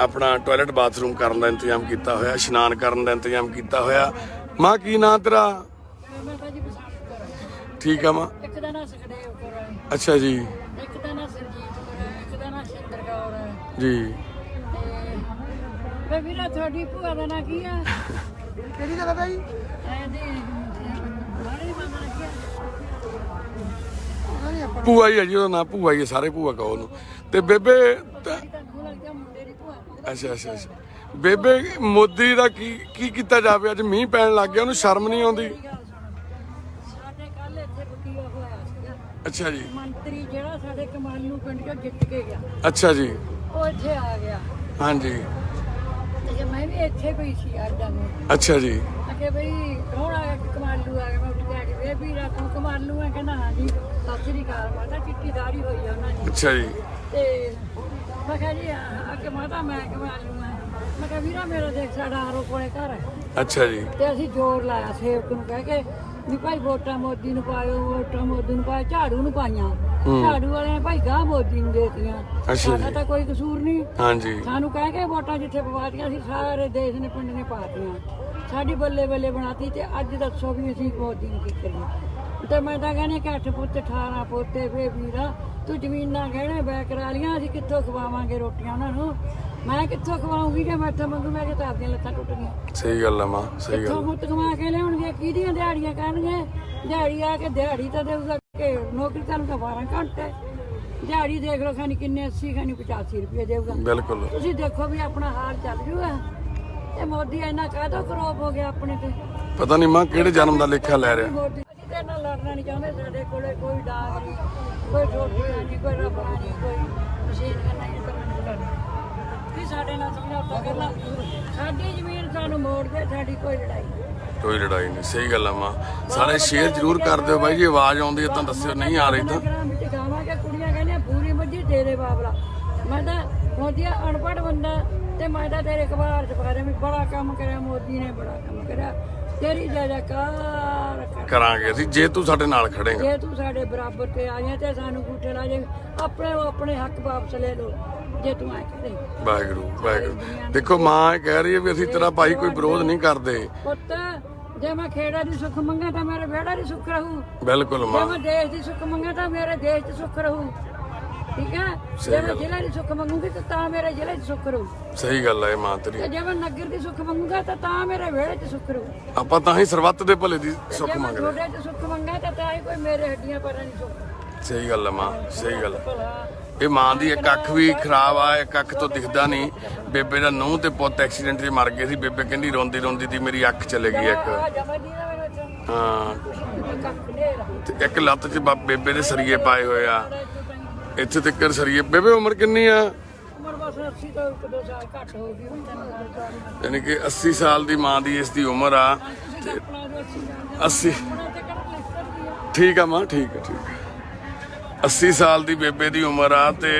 ਆਪਣਾ ਟਾਇਲਟ ਬਾਥਰੂਮ ਕਰਨ ਦਾ ਇੰਤਜ਼ਾਮ ਕੀਤਾ ਹੋਇਆ ਇਸ਼ਨਾਨ ਕਰਨ ਦਾ ਇੰਤਜ਼ਾਮ ਕੀਤਾ ਹੋਇਆ। ਮਾਂ ਕੀ ਨਾਂ ਤੇਰਾ? ਠੀਕ ਆ ਮਾਂ। ਇੱਕ ਦਾ ਨਾਂ ਸੁਖਦੇਵ ਕੌਰ ਹੈ। ਅੱਛਾ ਜੀ। ਇੱਕ ਦਾ ਨਾਂ ਸਰਜੀਤ ਕੌਰ ਹੈ ਇੱਕ ਦਾ ਨਾਂ ਸ਼ਿੰਦਰ ਕੌਰ ਹੈ। ਜੀ। ਤੇ ਵੇ ਵੀਰਾ ਤੁਹਾਡੀ ਭੂਆ ਦਾ ਨਾਂ ਕੀ ਹੈ ਕਿਹੜੀ ਜਗ੍ਹਾ ਦਾ ਜੀ? ਇਹਦੀ ਭੂਆ ਹੀ ਹੈ ਜੀ ਉਹਦਾ ਨਾਂ ਭੂਆ ਹੀ ਹੈ ਸਾਰੇ ਭੂਆ ਕਹੋ ਉਹਨੂੰ। ਤੇ ਬੇਬੇ ਅੱਛਾ ਅੱਛਾ ਅੱਛਾ। ਬੇਬੇ ਮੋਦੀ ਦਾ ਕੀ ਕੀ ਕੀਤਾ ਜਾਵੇ? ਅੱਜ ਮੀਂਹ ਪੈਣ ਲੱਗ ਗਿਆ ਉਹਨੂੰ ਸ਼ਰਮ ਨਹੀਂ ਆਉਂਦੀ? ਮੇਰੀ ਗੱਲ ਸੁਣ ਸਾਡੇ ਕੱਲ ਇੱਥੇ ਵਕੀਆ ਹੋਇਆ ਸੀਗਾ ਅੱਛਾ ਜੀ। ਮੰਤਰੀ ਜਿਹੜਾ ਸਾਡੇ ਕਮਾਲੂ ਪਿੰਡ ਚੋਂ ਜਿੱਤ ਕੇ ਗਿਆ। ਅੱਛਾ ਜੀ। ਉਹ ਇੱਥੇ ਆ ਗਿਆ। ਹਾਂਜੀ। ਤੇ ਮੈਂ ਵੀ ਇੱਥੇ ਪਈ ਸੀ ਅੱਜ ਨੂੰ ਅੱਛਾ ਜੀ। ਅਕੇ ਬਈ ਕੌਣ ਆ ਗਿਆ ਕਮਾਲੂ ਆ ਗਿਆ? ਮੈਂ ਉੱਠ ਕੇ ਆ ਕੇ ਵੇ ਵੀਰਾ ਤੂੰ ਕਮਾਲੂ ਆ ਕਹਿੰਦਾ ਹਾਂ ਜੀ ਸਤਿ ਸ੍ਰੀ ਅਕਾਲ ਮਾਤਾ ਚਿੱਟੀ ਦਾੜੀ ਹੋਈ ਆ ਉਹਨਾਂ ਦੀ। ਅੱਛਾ ਜੀ। ਤੇ ਮੈਂ ਕਿਹਾ ਜੀ ਅੱਗੇ ਮਾਤਾ ਮੈਂ ਕਮਾਲੂ ਆ। ਮੈਂ ਕਿਹਾ ਵੀਰਾ ਮੇਰਾ ਦੇਖ ਸਾਡਾ ਆਰੋ ਕੋਲੇ ਘਰ ਹੈ ਅੱਛਾ ਜੀ। ਤੇ ਅਸੀਂ ਜ਼ੋਰ ਲਾਇਆ ਸੇਵਕ ਨੂੰ ਕਹਿ ਕੇ ਵੀ ਭਾਈ ਵੋਟਾਂ ਮੋਦੀ ਨੂੰ ਪਾਇਓ ਵੋਟਾਂ ਮੋਦੀ ਨੂੰ ਪਾਇਓ ਝਾੜੂ ਨੂੰ ਪਾਈਆਂ। ਝਾੜੂ ਵਾਲਿਆਂ ਨੇ ਭਾਈ ਗਾਹ ਮੋਦੀ ਨੂੰ ਦੇਤੀਆਂ। ਅੱਛਾ ਸਾਡਾ। ਤਾਂ ਕੋਈ ਕਸੂਰ ਨਹੀਂ। ਹਾਂਜੀ। ਸਾਨੂੰ ਕਹਿ ਕੇ ਵੋਟਾਂ ਜਿੱਥੇ ਪਵਾਤੀਆਂ ਸੀ ਸਾਰੇ ਦੇਸ਼ ਨੇ ਪਿੰਡ ਨੇ ਪਾਤੀਆਂ ਸਾਡੀ ਬੱਲੇ ਬੱਲੇ ਬਣਾਤੀ ਤੇ ਅੱਜ ਦੱਸੋ ਵੀ ਅਸੀਂ ਮੋਦੀ ਨੂੰ ਕੀ ਕਰੀਏ। ਤੇ ਮੈਂ ਤਾਂ ਕਹਿੰਦੀ ਕਿ ਅੱਠ ਪੁੱਤ 18 ਪੋਤੇ ਫੇ ਵੀਰਾ ਤੂੰ ਜ਼ਮੀਨਾਂ ਗਹਿਣੇ ਬੈ ਕਰਾ ਲੀਆਂ ਅਸੀਂ ਕਿੱਥੋਂ ਖਵਾਵਾਂਗੇ ਰੋਟੀਆਂ ਉਹਨਾਂ ਨੂੰ? ਮੈਂ ਕਿੱਥੋਂ ਖਵਾਉਂਗੀ ਜੇ ਮੈਂ ਤਾਂ ਮੰਗੂ ਮੈਂ ਕਿ ਤਾਂ ਆਪਣੀਆਂ ਲੱਤਾਂ ਟੁੱਟ ਗਈਆਂ। ਸਹੀ ਗੱਲ ਆ ਮਾਂ ਸਹੀ ਕਿੱਥੋਂ ਗੱਲ ਮੁੱਤ ਕਮਾ ਕੇ ਲਿਆਉਣਗੇ? ਕਿਹਦੀਆਂ ਦਿਹਾੜੀਆਂ ਕਰਨਗੇ? ਦਿਹਾੜੀ ਆ ਕੇ ਦਿਹਾੜੀ ਤਾਂ ਦੇਊਗਾ ਕਿ ਨੌਕਰੀ ਕਰਨ ਤਾਂ 12 ਘੰਟੇ। ਦਿਹਾੜੀ ਦੇਖ ਲਓ ਖਾਨੀ ਕਿੰਨੇ 80 ਖਾਨੀ 85 ਰੁਪਏ ਦੇਊਗਾ। ਬਿਲਕੁਲ। ਤੁਸੀਂ ਦੇਖੋ ਵੀ ਆਪਣਾ ਹਾਲ ਚੱਲ ਜੂਗਾ। ਤੇ ਮੋਦੀ ਇੰਨਾ ਕਾਹਦਾ ਕਰੋਪ ਹੋ ਗਿਆ ਆਪਣੇ ਤੇ? ਪਤਾ ਨਹੀਂ ਮਾਂ ਕਿਹੜੇ ਜਨਮ ਦਾ ਲੇਖਾ ਲੈ ਰਿਹਾ। ਮੋਦੀ ਅਸੀਂ ਤੇ ਨਾਲ ਲੜਨਾ ਨਹੀਂ ਚਾਹੁੰਦੇ ਸਾਡੇ ਕੋਲੇ ਕੋਈ ਡਾਂਗ ਨਹੀਂ ਕੋਈ ਛੋਟੀ ਨਹੀਂ ਕੋਈ ਰਬੜਾ ਨਹੀਂ ਕੋਈ ਮਸ਼ੀਨ ਨਹੀਂ ਤਾਂ ਮੈਨੂੰ ਲੜਨਾ ਵੀ ਸਾਡੇ ਨਾਲ ਸਮਝੌਤਾ ਕਰਨਾ। ਸਾਡੀ ਜ਼ਮੀਨ ਸਾਨੂੰ ਮੋੜ ਦੇ ਸਾਡੀ ਕੋਈ ਲੜਾਈ ਨਹੀਂ। ਕੋਈ ਲੜਾਈ ਨਹੀਂ ਸਹੀ ਗੱਲ ਆ ਮਾਂ। ਸਾਰੇ ਸ਼ੇਅਰ ਜ਼ਰੂਰ ਕਰ ਦਿਓ ਬਾਈ ਜੀ ਆਵਾਜ਼ ਆਉਂਦੀ ਹੈ ਤਾਂ ਦੱਸਿਓ ਨਹੀਂ ਆ ਰਹੀ ਤਾਂ। ਗ੍ਰਾਮ ਵਿੱਚ ਗਾਵਾਂਗੇ ਕੁੜੀਆਂ ਕਹਿੰਦੀਆਂ ਪੂਰੀ ਮੱਝੀ ਦੇ ਬਾਬਲਾ। ਮੈਂ ਤਾਂ ਮੋਦੀ ਅਨਪੜ੍ਹ ਬੰਦਾ ਤੇ ਮੈਂ ਤਾਂ ਤੇਰੇ ਅਖਬਾਰ ਚ ਪਾ ਰਿਹਾ ਵੀ ਬੜਾ ਕੰਮ ਕਰਿਆ ਮੋਦੀ ਨੇ ਬੜਾ ਕੰਮ ਕਰਿਆ। ਤੇਰੀ ਜੈਕਾਰ ਕਰ। ਕਰਾਂਗੇ ਅਸੀਂ ਜੇ ਤੂੰ ਸਾਡੇ ਨਾਲ ਖੜੇਗਾ। ਜੇ ਤੂੰ ਸਾਡੇ ਬਰਾਬਰ ਤੇ ਆ ਜਾਏ ਤੇ ਸਾਨੂੰ ਗੁੱਠੇ ਲਾ ਜੇ ਆਪਣੇ ਉਹ ਆਪਣੇ ਹੱਕ ਵਾਪਸ ਲੈ ਲਓ ਜੇ ਤੂੰ ਐ ਕਰੇ। ਵਾਹਿਗੁਰੂ ਵਾਹਿਗੁਰੂ। ਦੇਖੋ ਮਾਂ ਇਹ ਕਹਿ ਰਹੀ ਹੈ ਵੀ ਅਸੀਂ ਤੇਰਾ ਭਾਈ ਕੋਈ ਵਿਰੋਧ ਨਹੀਂ ਕਰਦੇ। ਪੁੱਤ ਜੇ ਮੈਂ ਖੇੜਾ ਦੀ ਸੁੱਖ ਮੰਗਾ ਤਾਂ ਮੇਰੇ ਵਿਹੜਾ ਦੀ ਸੁੱਖ ਰਹੂ। ਬਿਲਕੁਲ ਜੇ ਮਾਂ। ਮੈਂ ਦੇਸ਼ ਦੀ ਸੁੱਖ ਮੰਗਾ ਤਾਂ ਮੇਰੇ ਦੇਸ਼ 'ਚ ਸੁੱਖ ਰਹੂ। ਠੀਕ ਹੈ? ਜੇ ਮੈਂ ਜ਼ਿਲ੍ਹੇ ਦੀ ਸੁੱਖ ਮੰਗੂਗੀ ਤਾਂ ਤਾਂ ਮੇਰੇ ਜ਼ਿਲ੍ਹੇ 'ਚ ਸੁੱਖ ਰਹੂ। ਸਹੀ ਗੱਲ ਹੈ ਮਾਂ ਤੇਰੀ। ਤੇ ਜੇ ਮੈਂ ਨਗਰ ਦੀ ਸੁੱਖ ਮੰਗੂਗਾ ਤਾਂ ਤਾਂ ਮੇਰੇ ਵਿਹੜੇ 'ਚ ਸੁੱਖ ਰਹੂ। ਆਪਾਂ ਤਾਂ ਹੀ ਸਰਬੱਤ ਦੇ ਭਲੇ ਦੀ ਸੁੱਖ ਜੇ ਮੈਂ 'ਚ ਸੁੱਖ ਮੰਗਾ ਤਾਂ ਤਾਂ ਹੀ ਕੋਈ ਮੇਰੇ ਹੱਡੀਆਂ ਪੈਰਾਂ ਨਹੀਂ ਸੁੱਖ। ਸਹੀ ਗੱਲ ਹੈ ਮਾਂ ਸਹੀ ਗੱਲ ਹੈ। ਭਲਾ ਇਹ ਮਾਂ ਦੀ ਇੱਕ ਅੱਖ ਵੀ ਖਰਾਬ ਆ ਇੱਕ ਅੱਖ ਤੋਂ ਦਿਖਦਾ ਨਹੀਂ। ਬੇਬੇ ਦਾ ਨੂੰਹ ਤੇ ਪੁੱਤ ਐਕਸੀਡੈਂਟ 'ਚ ਮਰ ਗਏ ਸੀ। ਬੇਬੇ ਕਹਿੰਦੀ ਰੋਂਦੀ ਰੋਂਦੀ ਦੀ ਮੇਰੀ ਅੱਖ ਚਲੇ ਗਈ ਇੱਕ। ਆ ਜਮਾ ਦੀ ਨਾ ਮੇਰੇ ਵਿੱਚ। ਹਾਂ। ਕੱਖ ਨੇਰਾ ਤੇ ਇੱਕ ਲੱਤ 'ਚ ਬਾ- ਬੇਬੇ ਦੇ ਸਰੀਏ ਪਾਏ ਹੋਏ ਆ। ਇੱਥੇ ਤੱਕ ਸਰੀਏ। ਬੇਬੇ ਉਮਰ ਕਿੰਨੀ ਆ? ਉਮਰ ਬਸ 80 ਤੋਂ ਇੱਕ ਦੋ ਸਾਲ ਘੱਟ ਹੋ ਗਈ ਹੁਣ ਯਾਨੀ ਕਿ 80 ਸਾਲ ਦੀ ਮਾਂ ਦੀ ਇਸ ਦੀ ਉਮਰ ਆ ਤੁਸੀਂ ਤਾਂ ਆਪਣਾ ਜੋ 80 ਜਾਣਦੇ 80 ਉਹਨਾਂ ਤੇ ਕਿਹੜਾ ਲਿਖਤ ਦੀ ਆ। ਠੀਕ ਆ ਮਾਂ ਠੀਕ ਆ ਠੀਕ ਆ। 80 ਸਾਲ ਦੀ ਬੇਬੇ ਦੀ ਉਮਰ ਆ ਤੇ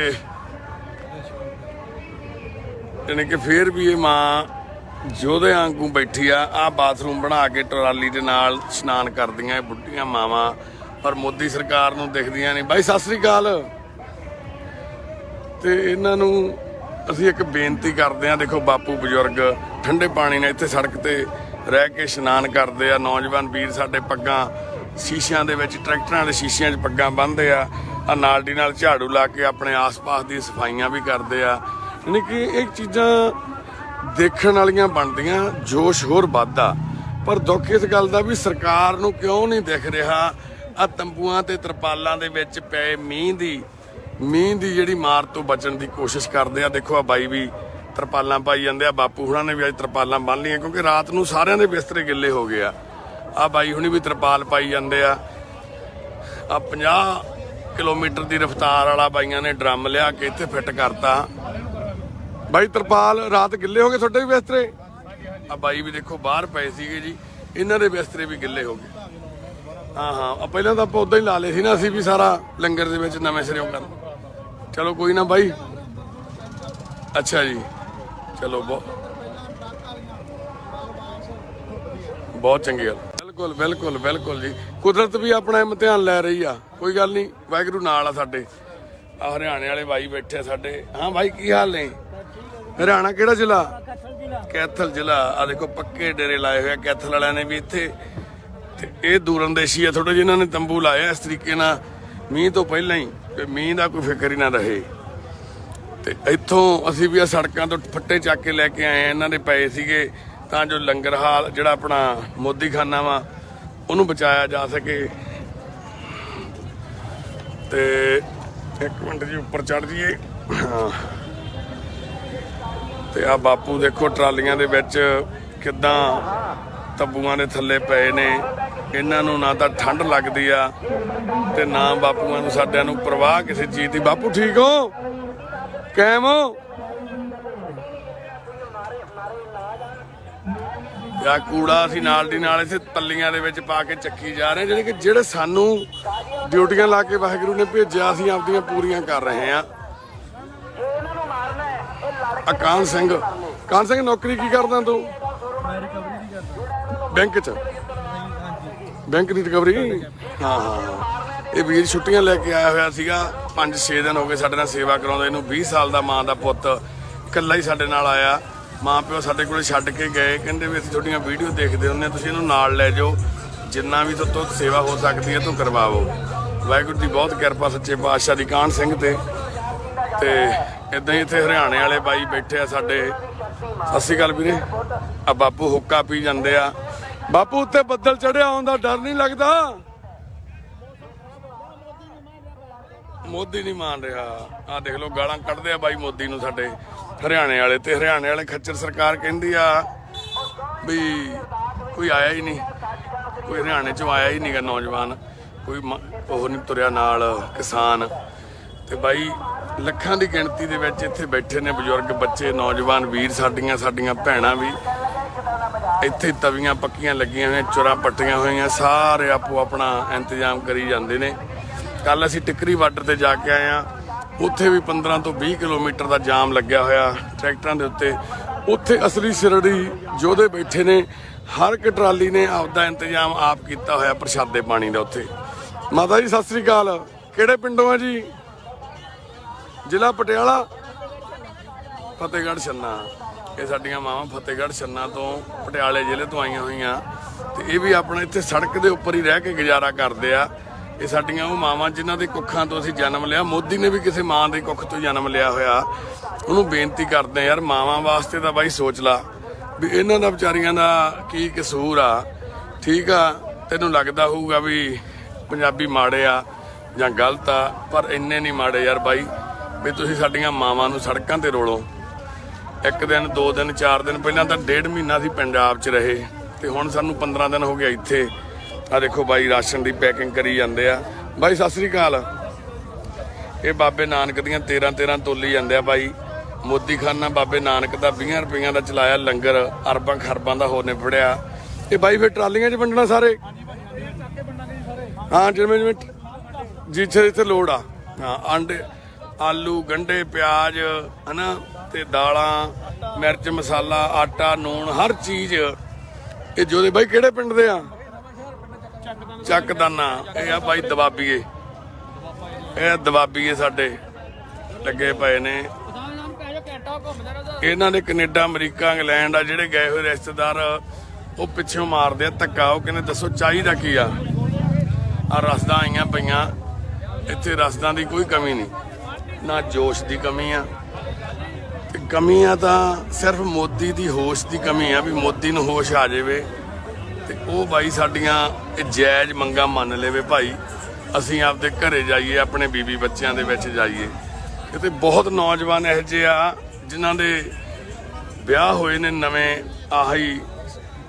ਯਾਨੀ ਕਿ ਫੇਰ ਵੀ ਇਹ ਮਾਂ ਜੋਧੇ ਵਾਂਗੂ ਬੈਠੀ ਆ। ਆ ਬਾਥਰੂਮ ਬਣਾ ਕੇ ਟਰਾਲੀ ਦੇ ਨਾਲ ਇਸ਼ਨਾਨ ਕਰਦੀਆਂ ਇਹ ਬੁੱਢੀਆਂ ਮਾਵਾਂ ਪਰ ਮੋਦੀ ਸਰਕਾਰ ਨੂੰ ਦਿਖਦੀਆਂ ਨਹੀਂ। ਬਾਈ ਸਤਿ ਸ੍ਰੀ ਅਕਾਲ। ਤੇ ਇਹਨਾਂ ਨੂੰ ਅਸੀਂ ਇੱਕ ਬੇਨਤੀ ਕਰਦੇ ਹਾਂ, ਦੇਖੋ ਬਾਪੂ ਬਜ਼ੁਰਗ ਠੰਡੇ ਪਾਣੀ ਨਾਲ ਇੱਥੇ ਸੜਕ ਤੇ ਰਹਿ ਕੇ ਇਸ਼ਨਾਨ ਕਰਦੇ ਆ। ਨੌਜਵਾਨ ਵੀਰ ਸਾਡੇ ਪੱਗਾਂ ਸ਼ੀਸ਼ਿਆਂ ਦੇ ਵਿੱਚ, ਟਰੈਕਟਰਾਂ ਦੇ ਸ਼ੀਸ਼ਿਆਂ 'ਚ ਪੱਗਾਂ ਬੰਨਦੇ ਆ। ਆ ਨਾਲ ਦੀ ਨਾਲ ਝਾੜੂ ਲਾ ਕੇ ਆਪਣੇ ਆਸ-ਪਾਸ ਦੀ ਸਫਾਈਆਂ ਵੀ ਕਰਦੇ ਆ। ਯਾਨੀ ਕਿ ਇਹ ਚੀਜ਼ਾਂ ਦੇਖਣ ਵਾਲੀਆਂ ਬਣਦੀਆਂ, ਜੋਸ਼ ਹੋਰ ਵੱਧਦਾ। ਪਰ ਦੁੱਖ ਇਸ ਗੱਲ ਦਾ ਵੀ ਸਰਕਾਰ ਨੂੰ ਕਿਉਂ ਨਹੀਂ ਦਿਖ ਰਿਹਾ? ਆ ਤੰਬੂਆਂ ਤੇ ਤਰਪਾਲਾਂ ਦੇ ਵਿੱਚ ਪਏ ਮੀਂਹ ਦੀ ਮੀਂਹ ਦੀ ਜਿਹੜੀ ਮਾਰ ਤੋਂ ਬਚਣ ਦੀ ਕੋਸ਼ਿਸ਼ ਕਰਦੇ ਆ, ਦੇਖੋ ਆ ਬਾਈ ਵੀ ਤਰਪਾਲਾਂ ਪਾਈ ਜਾਂਦੇ ਆ, ਬਾਪੂ ਹੁਣਾਂ ਨੇ ਵੀ ਅੱਜ ਤਰਪਾਲਾਂ ਬੰਨ ਲਈਆਂ, ਕਿਉਂਕਿ ਰਾਤ ਨੂੰ ਸਾਰਿਆਂ ਦੇ ਬਿਸਤਰੇ ਗਿੱਲੇ ਹੋ ਗਏ ਆ। ਆ ਬਾਈ ਹੁਣੀ ਵੀ ਤਰਪਾਲ ਪਾਈ ਜਾਂਦੇ ਆ। ਆ 50 ਕਿਲੋਮੀਟਰ ਦੀ ਰਫ਼ਤਾਰ ਵਾਲਾ ਬਾਈਆਂ ਨੇ ਡਰਮ ਲਿਆ ਕੇ ਇੱਥੇ ਫਿੱਟ ਕਰਤਾ। ਬਾਈ ਤਰਪਾਲ ਰਾਤ ਗਿੱਲੇ ਹੋ ਗਏ ਤੁਹਾਡੇ ਵੀ ਬਿਸਤਰੇ? ਆ ਬਾਈ ਵੀ ਦੇਖੋ ਬਾਹਰ ਪਏ ਸੀਗੇ ਜੀ, ਇਹਨਾਂ ਦੇ ਬਿਸਤਰੇ ਵੀ ਗਿੱਲੇ ਹੋ ਗਏ। ਹਾਂ ਹਾਂ ਪਹਿਲਾਂ ਤਾਂ ਆਪਾਂ ਉਦਾਂ ਹੀ ਲਾ ਲਏ ਸੀ ਨਾ, ਅਸੀਂ ਵੀ ਸਾਰਾ ਲੰਗਰ ਦੇ ਵਿੱਚ ਨਵੇਂ ਸਿਰਿਓਂ ਕਰਨ ਚਲੋ ਕੋਈ ਨਾ ਬਾਈ। ਅੱਛਾ ਜੀ। ਚਲੋ ਬਹੁਤ ਬਹੁਤ ਚੰਗੀ ਗੱਲ। ਬਿਲਕੁਲ ਬਿਲਕੁਲ ਬਿਲਕੁਲ ਜੀ। ਕੁਦਰਤ ਵੀ ਆਪਣਾ ਇਮਤਿਹਾਨ ਲੈ ਰਹੀ ਆ। ਕੋਈ ਗੱਲ ਨਹੀਂ, ਵਾਹਿਗੁਰੂ ਨਾਲ ਆ ਸਾਡੇ। ਆ ਹਰਿਆਣੇ ਵਾਲੇ ਬਾਈ ਬੈਠੇ ਆ ਸਾਡੇ। ਹਾਂ ਬਾਈ, ਕੀ ਹਾਲ ਨੇ? ਹਰਿਆਣਾ ਕਿਹੜਾ ਜ਼ਿਲ੍ਹਾ? ਕੈਥਲ ਜ਼ਿਲ੍ਹਾ। ਆ ਦੇਖੋ, ਪੱਕੇ ਡੇਰੇ ਲਾਏ ਹੋਏ ਆ। ਕੈਥਲ ਵਾਲਿਆਂ ਨੇ ਵੀ ਇੱਥੇ। ਤੇ ਇਹ ਦੂਰੰਦੇਸ਼ੀ ਆ ਥੋੜੇ ਜਿਨ੍ਹਾਂ ਨੇ ਤੰਬੂ ਲਾਇਆ। ਇਸ ਤਰੀਕੇ ਨਾਲ ਮੀਂਹ ਤੋਂ ਪਹਿਲਾਂ ਹੀ ਕਿ ਮੀਂਹ ਦਾ ਕੋਈ ਫਿਕਰ ਹੀ ਨਾ ਰਹੇ। ਤੇ ਇੱਥੋਂ ਅਸੀਂ ਵੀ ਆ ਸੜਕਾਂ ਤੋਂ ਫੱਟੇ ਚੱਕ ਕੇ ਲੈ ਕੇ ਆਏ ਆ। ਇਹਨਾਂ ਦੇ ਪਏ ਸੀਗੇ, ਤਾਂ ਜੋ ਲੰਗਰ ਹਾਲ ਜਿਹੜਾ ਆਪਣਾ ਮੋਦੀ ਖਾਨਾ ਵਾ, ਉਹਨੂੰ ਬਚਾਇਆ ਜਾ ਸਕੇ। ਤੇ ਇੱਕ ਮਿੰਟ ਜੀ ਉੱਪਰ ਚੜ ਜੀਏ ਹਾਂ। ਤੇ ਆ ਬਾਪੂ ਦੇਖੋ ਟਰਾਲੀਆਂ ਦੇ ਵਿੱਚ ਕਿੱਦਾਂ ਤੱਬੂਆਂ ਦੇ ਥੱਲੇ ਪਏ ਨੇ। ਇਹਨਾਂ ਨੂੰ ਨਾ ਤਾਂ ਠੰਡ ਲੱਗਦੀ ਆ ਤੇ ਨਾ ਬਾਪੂਆਂ ਨੂੰ ਸਾਡਿਆਂ ਨੂੰ ਪਰਵਾਹ ਕਿਸੇ ਚੀਜ਼ ਦੀ। ਬਾਪੂ ਠੀਕ ਹੋ? ਕਾਇਮ ਹੋ? ਯਾ ਕੂੜਾ ਅਸੀਂ ਨਾਲ ਦੀ ਨਾਲ ਇਸੇ ਪੱਲੀਆਂ ਦੇ ਵਿੱਚ ਪਾ ਕੇ ਚੱਕੀ ਜਾ ਰਹੇ ਜਿਹੜੇ ਕਿ ਜਿਹੜੇ ਸਾਨੂੰ ਡਿਊਟੀਆਂ ਲਾ ਕੇ ਵਾਹਿਗੁਰੂ ਨੇ ਭੇਜਿਆ ਅਸੀਂ ਆਪਦੀਆਂ ਪੂਰੀਆਂ ਕਰ ਰਹੇ ਹਾਂ। ਅਕਾਨ ਸਿੰਘ। ਕਾਨ ਸਿੰਘ ਨੌਕਰੀ ਕੀ ਕਰਦਾ ਤੂੰ? ਮੈਂ ਰਿਕਵਰੀ ਦੀ ਕਰਦਾ। ਬੈਂਕ 'ਚ। ਬੈਂਕ ਦੀ ਰਿਕਵਰੀ? ਹਾਂ ਹਾਂ ਹਾਂ। ਇਹ ਵੀਰ ਛੁੱਟੀਆਂ ਲੈ ਕੇ ਆਇਆ ਹੋਇਆ ਸੀਗਾ। 5-6 ਦਿਨ ਹੋ ਗਏ ਸਾਡੇ ਨਾਲ ਸੇਵਾ ਕਰਾਉਂਦੇ ਇਹਨੂੰ 20 ਸਾਲ ਦਾ ਮਾਂ ਦਾ ਪੁੱਤ ਇਕੱਲਾ ਹੀ ਸਾਡੇ ਨਾਲ ਆਇਆ। ਮਾਂ ਪਿਓ ਸਾਡੇ ਕੋਲੇ ਛੱਡ ਕੇ ਗਏ। ਕਹਿੰਦੇ ਵੀ ਅਸੀਂ ਤੁਹਾਡੀਆਂ ਵੀਡੀਓ ਦੇਖਦੇ ਹੁੰਦੇ ਹਾਂ। ਤੁਸੀਂ ਇਹਨੂੰ ਨਾਲ ਲੈ ਜਾਓ। ਜਿੰਨਾ ਵੀ ਤੁਹਾਡੇ ਸੇਵਾ ਹੋ ਸਕਦੀ ਹੈ, ਤੂੰ ਕਰਵਾਵੋ ਵਾਹਿਗੁਰੂ ਦੀ ਬਹੁਤ ਕਿਰਪਾ ਸੱਚੇ ਪਾਤਸ਼ਾਹ ਦੀ ਕਾਨ ਸਿੰਘ ਤੇ। ਤੇ ਇਦਾਂ ਹੀ ਇੱਥੇ ਹਰਿਆਣੇ ਵਾਲੇ ਬਾਈ ਬੈਠੇ ਆ ਸਾਡੇ। ਸਤਿ ਸ਼੍ਰੀ ਅਕਾਲ ਵੀਰੇ। ਆ ਬਾਪੂ ਹੁੱਕਾ ਪੀ ਜਾਂਦੇ ਆ। ਬਾਪੂ, ਉੱਤੇ ਬੱਦਲ ਚੜਿਆ ਆਉਂਦਾ ਡਰ ਨਹੀਂ ਲੱਗਦਾ। ਮੋਦੀ ਨਹੀਂ ਮੰਨ ਰਿਹਾ। ਆ ਦੇਖ ਲਓ, ਗਾਲਾਂ ਕੱਢਦੇ ਆ ਬਾਈ ਮੋਦੀ ਨੂੰ ਸਾਡੇ ਹਰਿਆਣੇ ਵਾਲੇ ਤੇ ਹਰਿਆਣੇ ਵਾਲੇ ਖੱਚਰ ਸਰਕਾਰ ਕਹਿੰਦੀ ਆ ਵੀ ਕੋਈ ਆਇਆ ਹੀ ਨਹੀਂ। ਕੋਈ ਹਰਿਆਣੇ ਚੋਂ ਆਇਆ ਹੀ ਨਹੀਂਗਾ ਨੌਜਵਾਨ। ਕੋਈ ਉਹ ਨਹੀਂ ਤੁਰਿਆ ਨਾਲ, ਕਿਸਾਨ। ਤੇ ਬਾਈ ਲੱਖਾਂ ਦੀ ਗਿਣਤੀ ਦੇ ਵਿੱਚ ਇੱਥੇ ਬੈਠੇ ਨੇ ਬਜ਼ੁਰਗ ਬੱਚੇ, ਨੌਜਵਾਨ ਵੀਰ, ਸਾਡੀਆਂ ਸਾਡੀਆਂ ਭੈਣਾਂ ਵੀ। ਇੱਥੇ ਤਵੀਆਂ ਪੱਕੀਆਂ ਲੱਗੀਆਂ ਹੋਈਆਂ, ਚੁਰਾ ਪੱਟੀਆਂ ਹੋਈਆਂ, ਸਾਰੇ ਆਪੋ ਆਪਣਾ ਇੰਤਜ਼ਾਮ ਕਰੀ ਜਾਂਦੇ ਨੇ। ਕੱਲ ਅਸੀਂ ਟਿੱਕਰੀ ਬਾਰਡਰ ਤੇ ਜਾ ਕੇ ਆਏ ਆ ਉੱਥੇ ਵੀ 15 ਤੋਂ 20 ਕਿਲੋਮੀਟਰ ਦਾ ਜਾਮ ਲੱਗਿਆ ਹੋਇਆ ਟਰੈਕਟਰਾਂ ਦੇ ਉੱਤੇ। ਉੱਥੇ ਅਸਲੀ ਸਿਰੜੀ ਯੋਧੇ ਬੈਠੇ ਨੇ। ਹਰ ਇੱਕ ਟਰਾਲੀ ਨੇ ਆਪਦਾ ਇੰਤਜ਼ਾਮ ਆਪ ਕੀਤਾ ਹੋਇਆ ਪ੍ਰਸ਼ਾਦੇ ਪਾਣੀ ਦਾ ਉੱਥੇ। ਮਾਤਾ ਜੀ, ਸਤਿ ਸ੍ਰੀ ਅਕਾਲ। ਕਿਹੜੇ ਪਿੰਡੋਂ ਆ ਜੀ? ਜ਼ਿਲ੍ਹਾ ਪਟਿਆਲਾ? ਫਤਿਹਗੜ੍ਹ ਛੰਨਾ। ਇਹ ਸਾਡੀਆਂ ਮਾਵਾਂ ਫਤਿਹਗੜ੍ਹ ਛੰਨਾ ਤੋਂ ਪਟਿਆਲੇ ਜ਼ਿਲ੍ਹੇ ਤੋਂ ਆਈਆਂ ਹੋਈਆਂ। ਤੇ ਇਹ ਵੀ ਆਪਣਾ ਇੱਥੇ ਸੜਕ ਦੇ ਉੱਪਰ ਹੀ ਰਹਿ ਕੇ ਗੁਜ਼ਾਰਾ ਕਰਦੇ ਆ। ਇਹ ਸਾਡੀਆਂ ਉਹ ਮਾਵਾਂ ਜਿਨ੍ਹਾਂ ਦੇ ਕੁੱਖਾਂ ਤੋਂ ਅਸੀਂ ਜਨਮ ਲਿਆ। ਮੋਦੀ ਨੇ ਵੀ ਕਿਸੇ ਮਾਂ ਦੇ ਕੁੱਖ ਤੋਂ ਜਨਮ ਲਿਆ ਹੋਇਆ। ਉਹਨੂੰ ਬੇਨਤੀ ਕਰਦੇ ਯਾਰ, ਮਾਵਾਂ ਵਾਸਤੇ ਤਾਂ ਬਾਈ ਸੋਚ ਲਾ। ਵੀ ਇਹਨਾਂ ਦਾ ਵਿਚਾਰੀਆਂ ਦਾ ਕੀ ਕਸੂਰ ਆ। ਠੀਕ ਆ, ਤੈਨੂੰ ਲੱਗਦਾ ਹੋਊਗਾ ਵੀ ਪੰਜਾਬੀ ਮਾੜੇ ਆ ਜਾਂ ਗਲਤ ਆ, ਪਰ ਇੰਨੇ ਨਹੀਂ ਮਾੜੇ ਯਾਰ ਬਾਈ। ਵੀ ਤੁਸੀਂ ਸਾਡੀਆਂ ਮਾਵਾਂ ਨੂੰ ਸੜਕਾਂ ਤੇ ਰੋਲੋ। ਇੱਕ ਦਿਨ, ਦੋ ਦਿਨ, ਚਾਰ ਦਿਨ ਪਹਿਲਾਂ ਤਾਂ ਡੇਢ ਮਹੀਨਾ ਸੀ ਪੰਜਾਬ 'ਚ ਰਹੇ ਤੇ ਹੁਣ ਸਾਨੂੰ 15 ਦਿਨ ਹੋ ਗਿਆ ਇੱਥੇ। ਆ ਦੇਖੋ ਬਾਈ ਰਾਸ਼ਨ ਦੀ ਪੈਕਿੰਗ ਕਰੀ ਜਾਂਦੇ ਆ। ਬਾਈ, ਸਤਿ ਸ੍ਰੀ ਅਕਾਲ। ਇਹ ਬਾਬੇ ਨਾਨਕ ਦੀਆਂ 13 13 ਤੋਲੀ ਜਾਂਦੇ ਆ ਬਾਈ। ਮੋਦੀ ਖਾਨਾ ਬਾਬੇ ਨਾਨਕ ਦਾ 20 ਰੁਪਈਆਂ ਦਾ ਚਲਾਇਆ ਲੰਗਰ, ਅਰਬਾਂ ਖਰਬਾਂ ਦਾ ਹੋਰ ਨਿਬੜਿਆ। ਇਹ ਬਾਈ ਫਿਰ ਟਰਾਲੀਆਂ 'ਚ ਵੰਡਣਾ ਸਾਰੇ? ਹਾਂ, ਜਿਵੇਂ ਜਿਵੇਂ ਜਿੱਥੇ ਜਿੱਥੇ ਲੋੜ ਆ। ਹਾਂ ਆਂਡੇ ਆਲੂ, ਗੰਡੇ, ਪਿਆਜ਼, ਹਨਾ? ਤੇ ਦਾਲਾਂ, ਮਿਰਚ, ਮਸਾਲਾ, ਆਟਾ, ਨੂਣ, ਹਰ ਚੀਜ਼। ਇਹ ਜੋਦੇ ਬਾਈ ਕਿਹੜੇ ਪਿੰਡ ਦੇ ਆ? ਚੱਕਦਾਨਾ। ਇਹ ਆ ਬਾਈ ਦਬਾਬੀਏ ਇਹ ਦਬਾਬੀਏ ਸਾਡੇ। ਲੱਗੇ ਪਏ ਨੇ। ਇਹਨਾਂ ਦੇ ਕੈਨੇਡਾ, ਅਮਰੀਕਾ, ਇੰਗਲੈਂਡ ਆ ਜਿਹੜੇ ਗਏ ਹੋਏ ਰਿਸ਼ਤੇਦਾਰ। ਉਹ ਪਿੱਛੋਂ ਮਾਰਦੇ ਆ ਧੱਕਾ। ਉਹ ਕਹਿੰਦੇ, ਦੱਸੋ ਚਾਹੀਦਾ ਕੀ ਆ? ਆ ਰਸਦਾਂ ਆਈਆਂ ਪਈਆਂ। ਇੱਥੇ ਰਸਦਾਂ ਦੀ ਕੋਈ ਕਮੀ ਨਹੀਂ। ਨਾ ਜੋਸ਼ ਦੀ ਕਮੀ ਆ। ਕਮੀ ਆ ਤਾਂ ਸਿਰਫ ਮੋਦੀ ਦੀ ਹੋਸ਼ ਦੀ ਕਮੀ ਆ ਵੀ ਮੋਦੀ ਨੂੰ ਹੋਸ਼ ਆ ਜਾਵੇ। ਤੇ ਉਹ ਬਾਈ ਸਾਡੀਆਂ ਇਹ ਜਾਇਜ਼ ਮੰਗਾਂ ਮੰਨ ਲੇਵੇ ਭਾਈ। ਅਸੀਂ ਆਪਦੇ ਘਰੇ ਜਾਈਏ ਆਪਣੇ ਬੀਬੀ ਬੱਚਿਆਂ ਦੇ ਵਿੱਚ ਜਾਈਏ। ਕਿਤੇ ਬਹੁਤ ਨੌਜਵਾਨ ਇਹੋ ਜਿਹੇ ਆ ਜਿਨ੍ਹਾਂ ਦੇ ਵਿਆਹ ਹੋਏ ਨੇ ਨਵੇਂ ਆਹੀ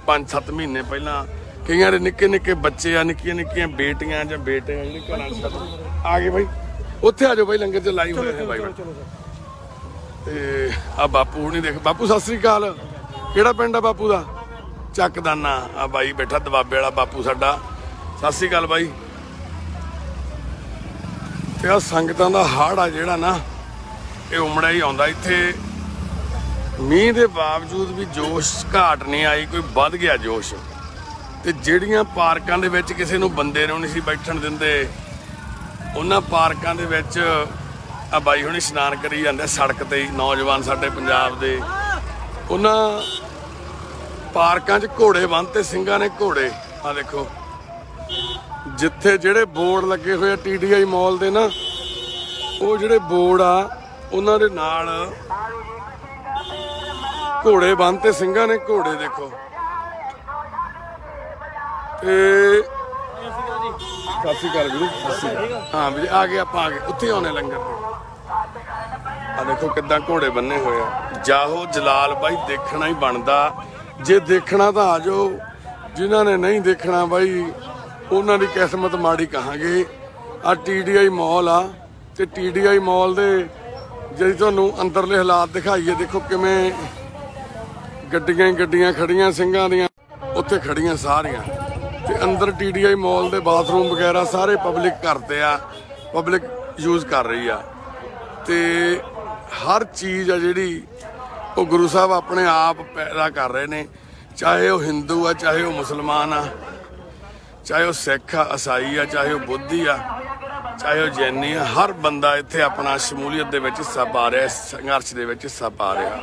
5-7 ਮਹੀਨੇ ਪਹਿਲਾਂ। ਕਈਆਂ ਦੇ ਨਿੱਕੇ ਨਿੱਕੇ ਬੱਚੇ ਆ ਨਿੱਕੀਆਂ ਨਿੱਕੀਆਂ ਬੇਟੀਆਂ ਜਾਂ ਬੇਟੇ ਆ ਜਿਹੜੇ ਘਰਾਂ 'ਚ ਛੱਡ- ਆ ਗਏ ਬਾਈ। ਉੱਥੇ ਆ ਜਾਓ ਬਾਈ ਲੰਗਰ 'ਚ ਲਾਈਵ ਹੋਏ ਨੇ ਬਾਈ ਤੇ ਆ ਬਾਪੂ ਨਹੀਂ ਦੇਖ, ਬਾਪੂ ਸਤਿ ਸ੍ਰੀ ਅਕਾਲ। ਕਿਹੜਾ ਪਿੰਡ ਆ ਬਾਪੂ ਦਾ? ਚੱਕਦਾਨਾ। ਆ ਬਾਈ ਬੈਠਾ ਦਬਾਬੇ ਵਾਲਾ ਬਾਪੂ ਸਾਡਾ। ਸਤਿ ਸ੍ਰੀ ਅਕਾਲ ਬਾਈ। ਤੇ ਆ ਸੰਗਤਾਂ ਦਾ ਹਾੜ ਆ ਜਿਹੜਾ ਨਾ, ਇਹ ਉਮੜਾ ਹੀ ਆਉਂਦਾ। ਇੱਥੇ ਮੀਂਹ ਦੇ ਬਾਵਜੂਦ ਵੀ ਜੋਸ਼ ਘਾਟ ਨਹੀਂ ਆਈ, ਕੋਈ ਵੱਧ ਗਿਆ ਜੋਸ਼। ਤੇ ਜਿਹੜੀਆਂ ਪਾਰਕਾਂ ਦੇ ਵਿੱਚ ਕਿਸੇ ਨੂੰ ਬੰਦੇ ਨੂੰ ਨਹੀਂ ਸੀ ਬੈਠਣ ਦਿੰਦੇ, ਉਹਨਾਂ ਪਾਰਕਾਂ ਦੇ ਵਿੱਚ ਆ ਬਾਈ ਹੁਣੀ ਇਸ਼ਨਾਨ ਕਰੀ ਜਾਂਦੇ ਸੜਕ ਤੇ ਹੀ, ਨੌਜਵਾਨ ਸਾਡੇ ਪੰਜਾਬ ਦੇ। ਉਹਨਾਂ ਪਾਰਕਾਂ 'ਚ ਘੋੜੇ ਬੰਨ੍ਹਤੇ ਸਿੰਘਾਂ ਨੇ ਘੋੜੇ। ਆ ਦੇਖੋ, ਜਿੱਥੇ ਜਿਹੜੇ ਬੋਰਡ ਲੱਗੇ ਹੋਏ ਆ ਟੀਡੀਆਈ ਮਾਲ ਦੇ ਨਾ, ਉਹ ਜਿਹੜੇ ਬੋਰਡ ਆ, ਉਹਨਾਂ ਦੇ ਨਾਲ ਘੋੜੇ ਬੰਨ੍ਹਤੇ ਸਿੰਘਾਂ ਨੇ ਘੋੜੇ ਦੇਖੋ। ਤੇ ਸਤਿ ਸ਼੍ਰੀ ਅਕਾਲ ਵੀਰੇ, ਸਤਿ ਸ਼੍ਰੀ ਅਕਾਲ। ਹਾਂ ਵੀਰੇ, ਆ ਗਏ ਆਪਾਂ, ਆ ਗਏ। ਉੱਥੇ ਆਉਣੇ ਲੰਗਰ ਤੇ ਆ ਦੇਖੋ ਕਿੱਦਾਂ ਘੋੜੇ ਬੰਨੇ ਹੋਏ ਆ। ਜਾਹੋ ਜਲਾਲ ਬਾਈ, ਦੇਖਣਾ ਹੀ ਬਣਦਾ। ਜੇ ਦੇਖਣਾ ਤਾਂ ਆ ਜਾਓ। ਜਿਨ੍ਹਾਂ ਨੇ ਨਹੀਂ ਦੇਖਣਾ ਬਾਈ, ਉਹਨਾਂ ਦੀ ਕਿਸਮਤ ਮਾੜੀ ਕਹਾਂਗੇ। ਆ ਟੀਡੀਆਈ ਮਾਲ ਆ, ਤੇ ਟੀਡੀਆਈ ਮਾਲ ਦੇ ਜੇ ਤੁਹਾਨੂੰ ਅੰਦਰਲੇ ਹਾਲਾਤ ਦਿਖਾਈਏ, ਦੇਖੋ ਕਿਵੇਂ ਗੱਡੀਆਂ ਹੀ ਗੱਡੀਆਂ ਖੜੀਆਂ, ਸਿੰਘਾਂ ਦੀਆਂ। ਉੱਥੇ ਖੜੀਆਂ ਸਾਰੀਆਂ। ਤੇ ਅੰਦਰ ਟੀਡੀਆਈ ਮਾਲ ਦੇ ਬਾਥਰੂਮ ਵਗੈਰਾ ਸਾਰੇ ਪਬਲਿਕ ਕਰਦੇ ਆ ਪਬਲਿਕ ਯੂਜ਼ ਕਰ ਰਹੀ ਆ। ਤੇ ਹਰ ਚੀਜ਼ ਆ ਜਿਹੜੀ, ਉਹ ਗੁਰੂ ਸਾਹਿਬ ਆਪਣੇ ਆਪ ਪੈਦਾ ਕਰ ਰਹੇ ਨੇ, ਚਾਹੇ ਉਹ ਹਿੰਦੂ ਆ, ਚਾਹੇ ਉਹ ਮੁਸਲਮਾਨ ਆ, ਚਾਹੇ ਉਹ ਸਿੱਖ ਆ ਈਸਾਈ ਆ, ਚਾਹੇ ਉਹ ਬੁੱਧੀ ਆ, ਚਾਹੇ ਉਹ ਜੈਨੀ ਆ, ਹਰ ਬੰਦਾ ਇੱਥੇ ਆਪਣਾ ਸ਼ਮੂਲੀਅਤ ਦੇ ਵਿੱਚ ਹਿੱਸਾ ਪਾ ਰਿਹਾ, ਸੰਘਰਸ਼ ਦੇ ਵਿੱਚ ਹਿੱਸਾ ਪਾ ਰਿਹਾ।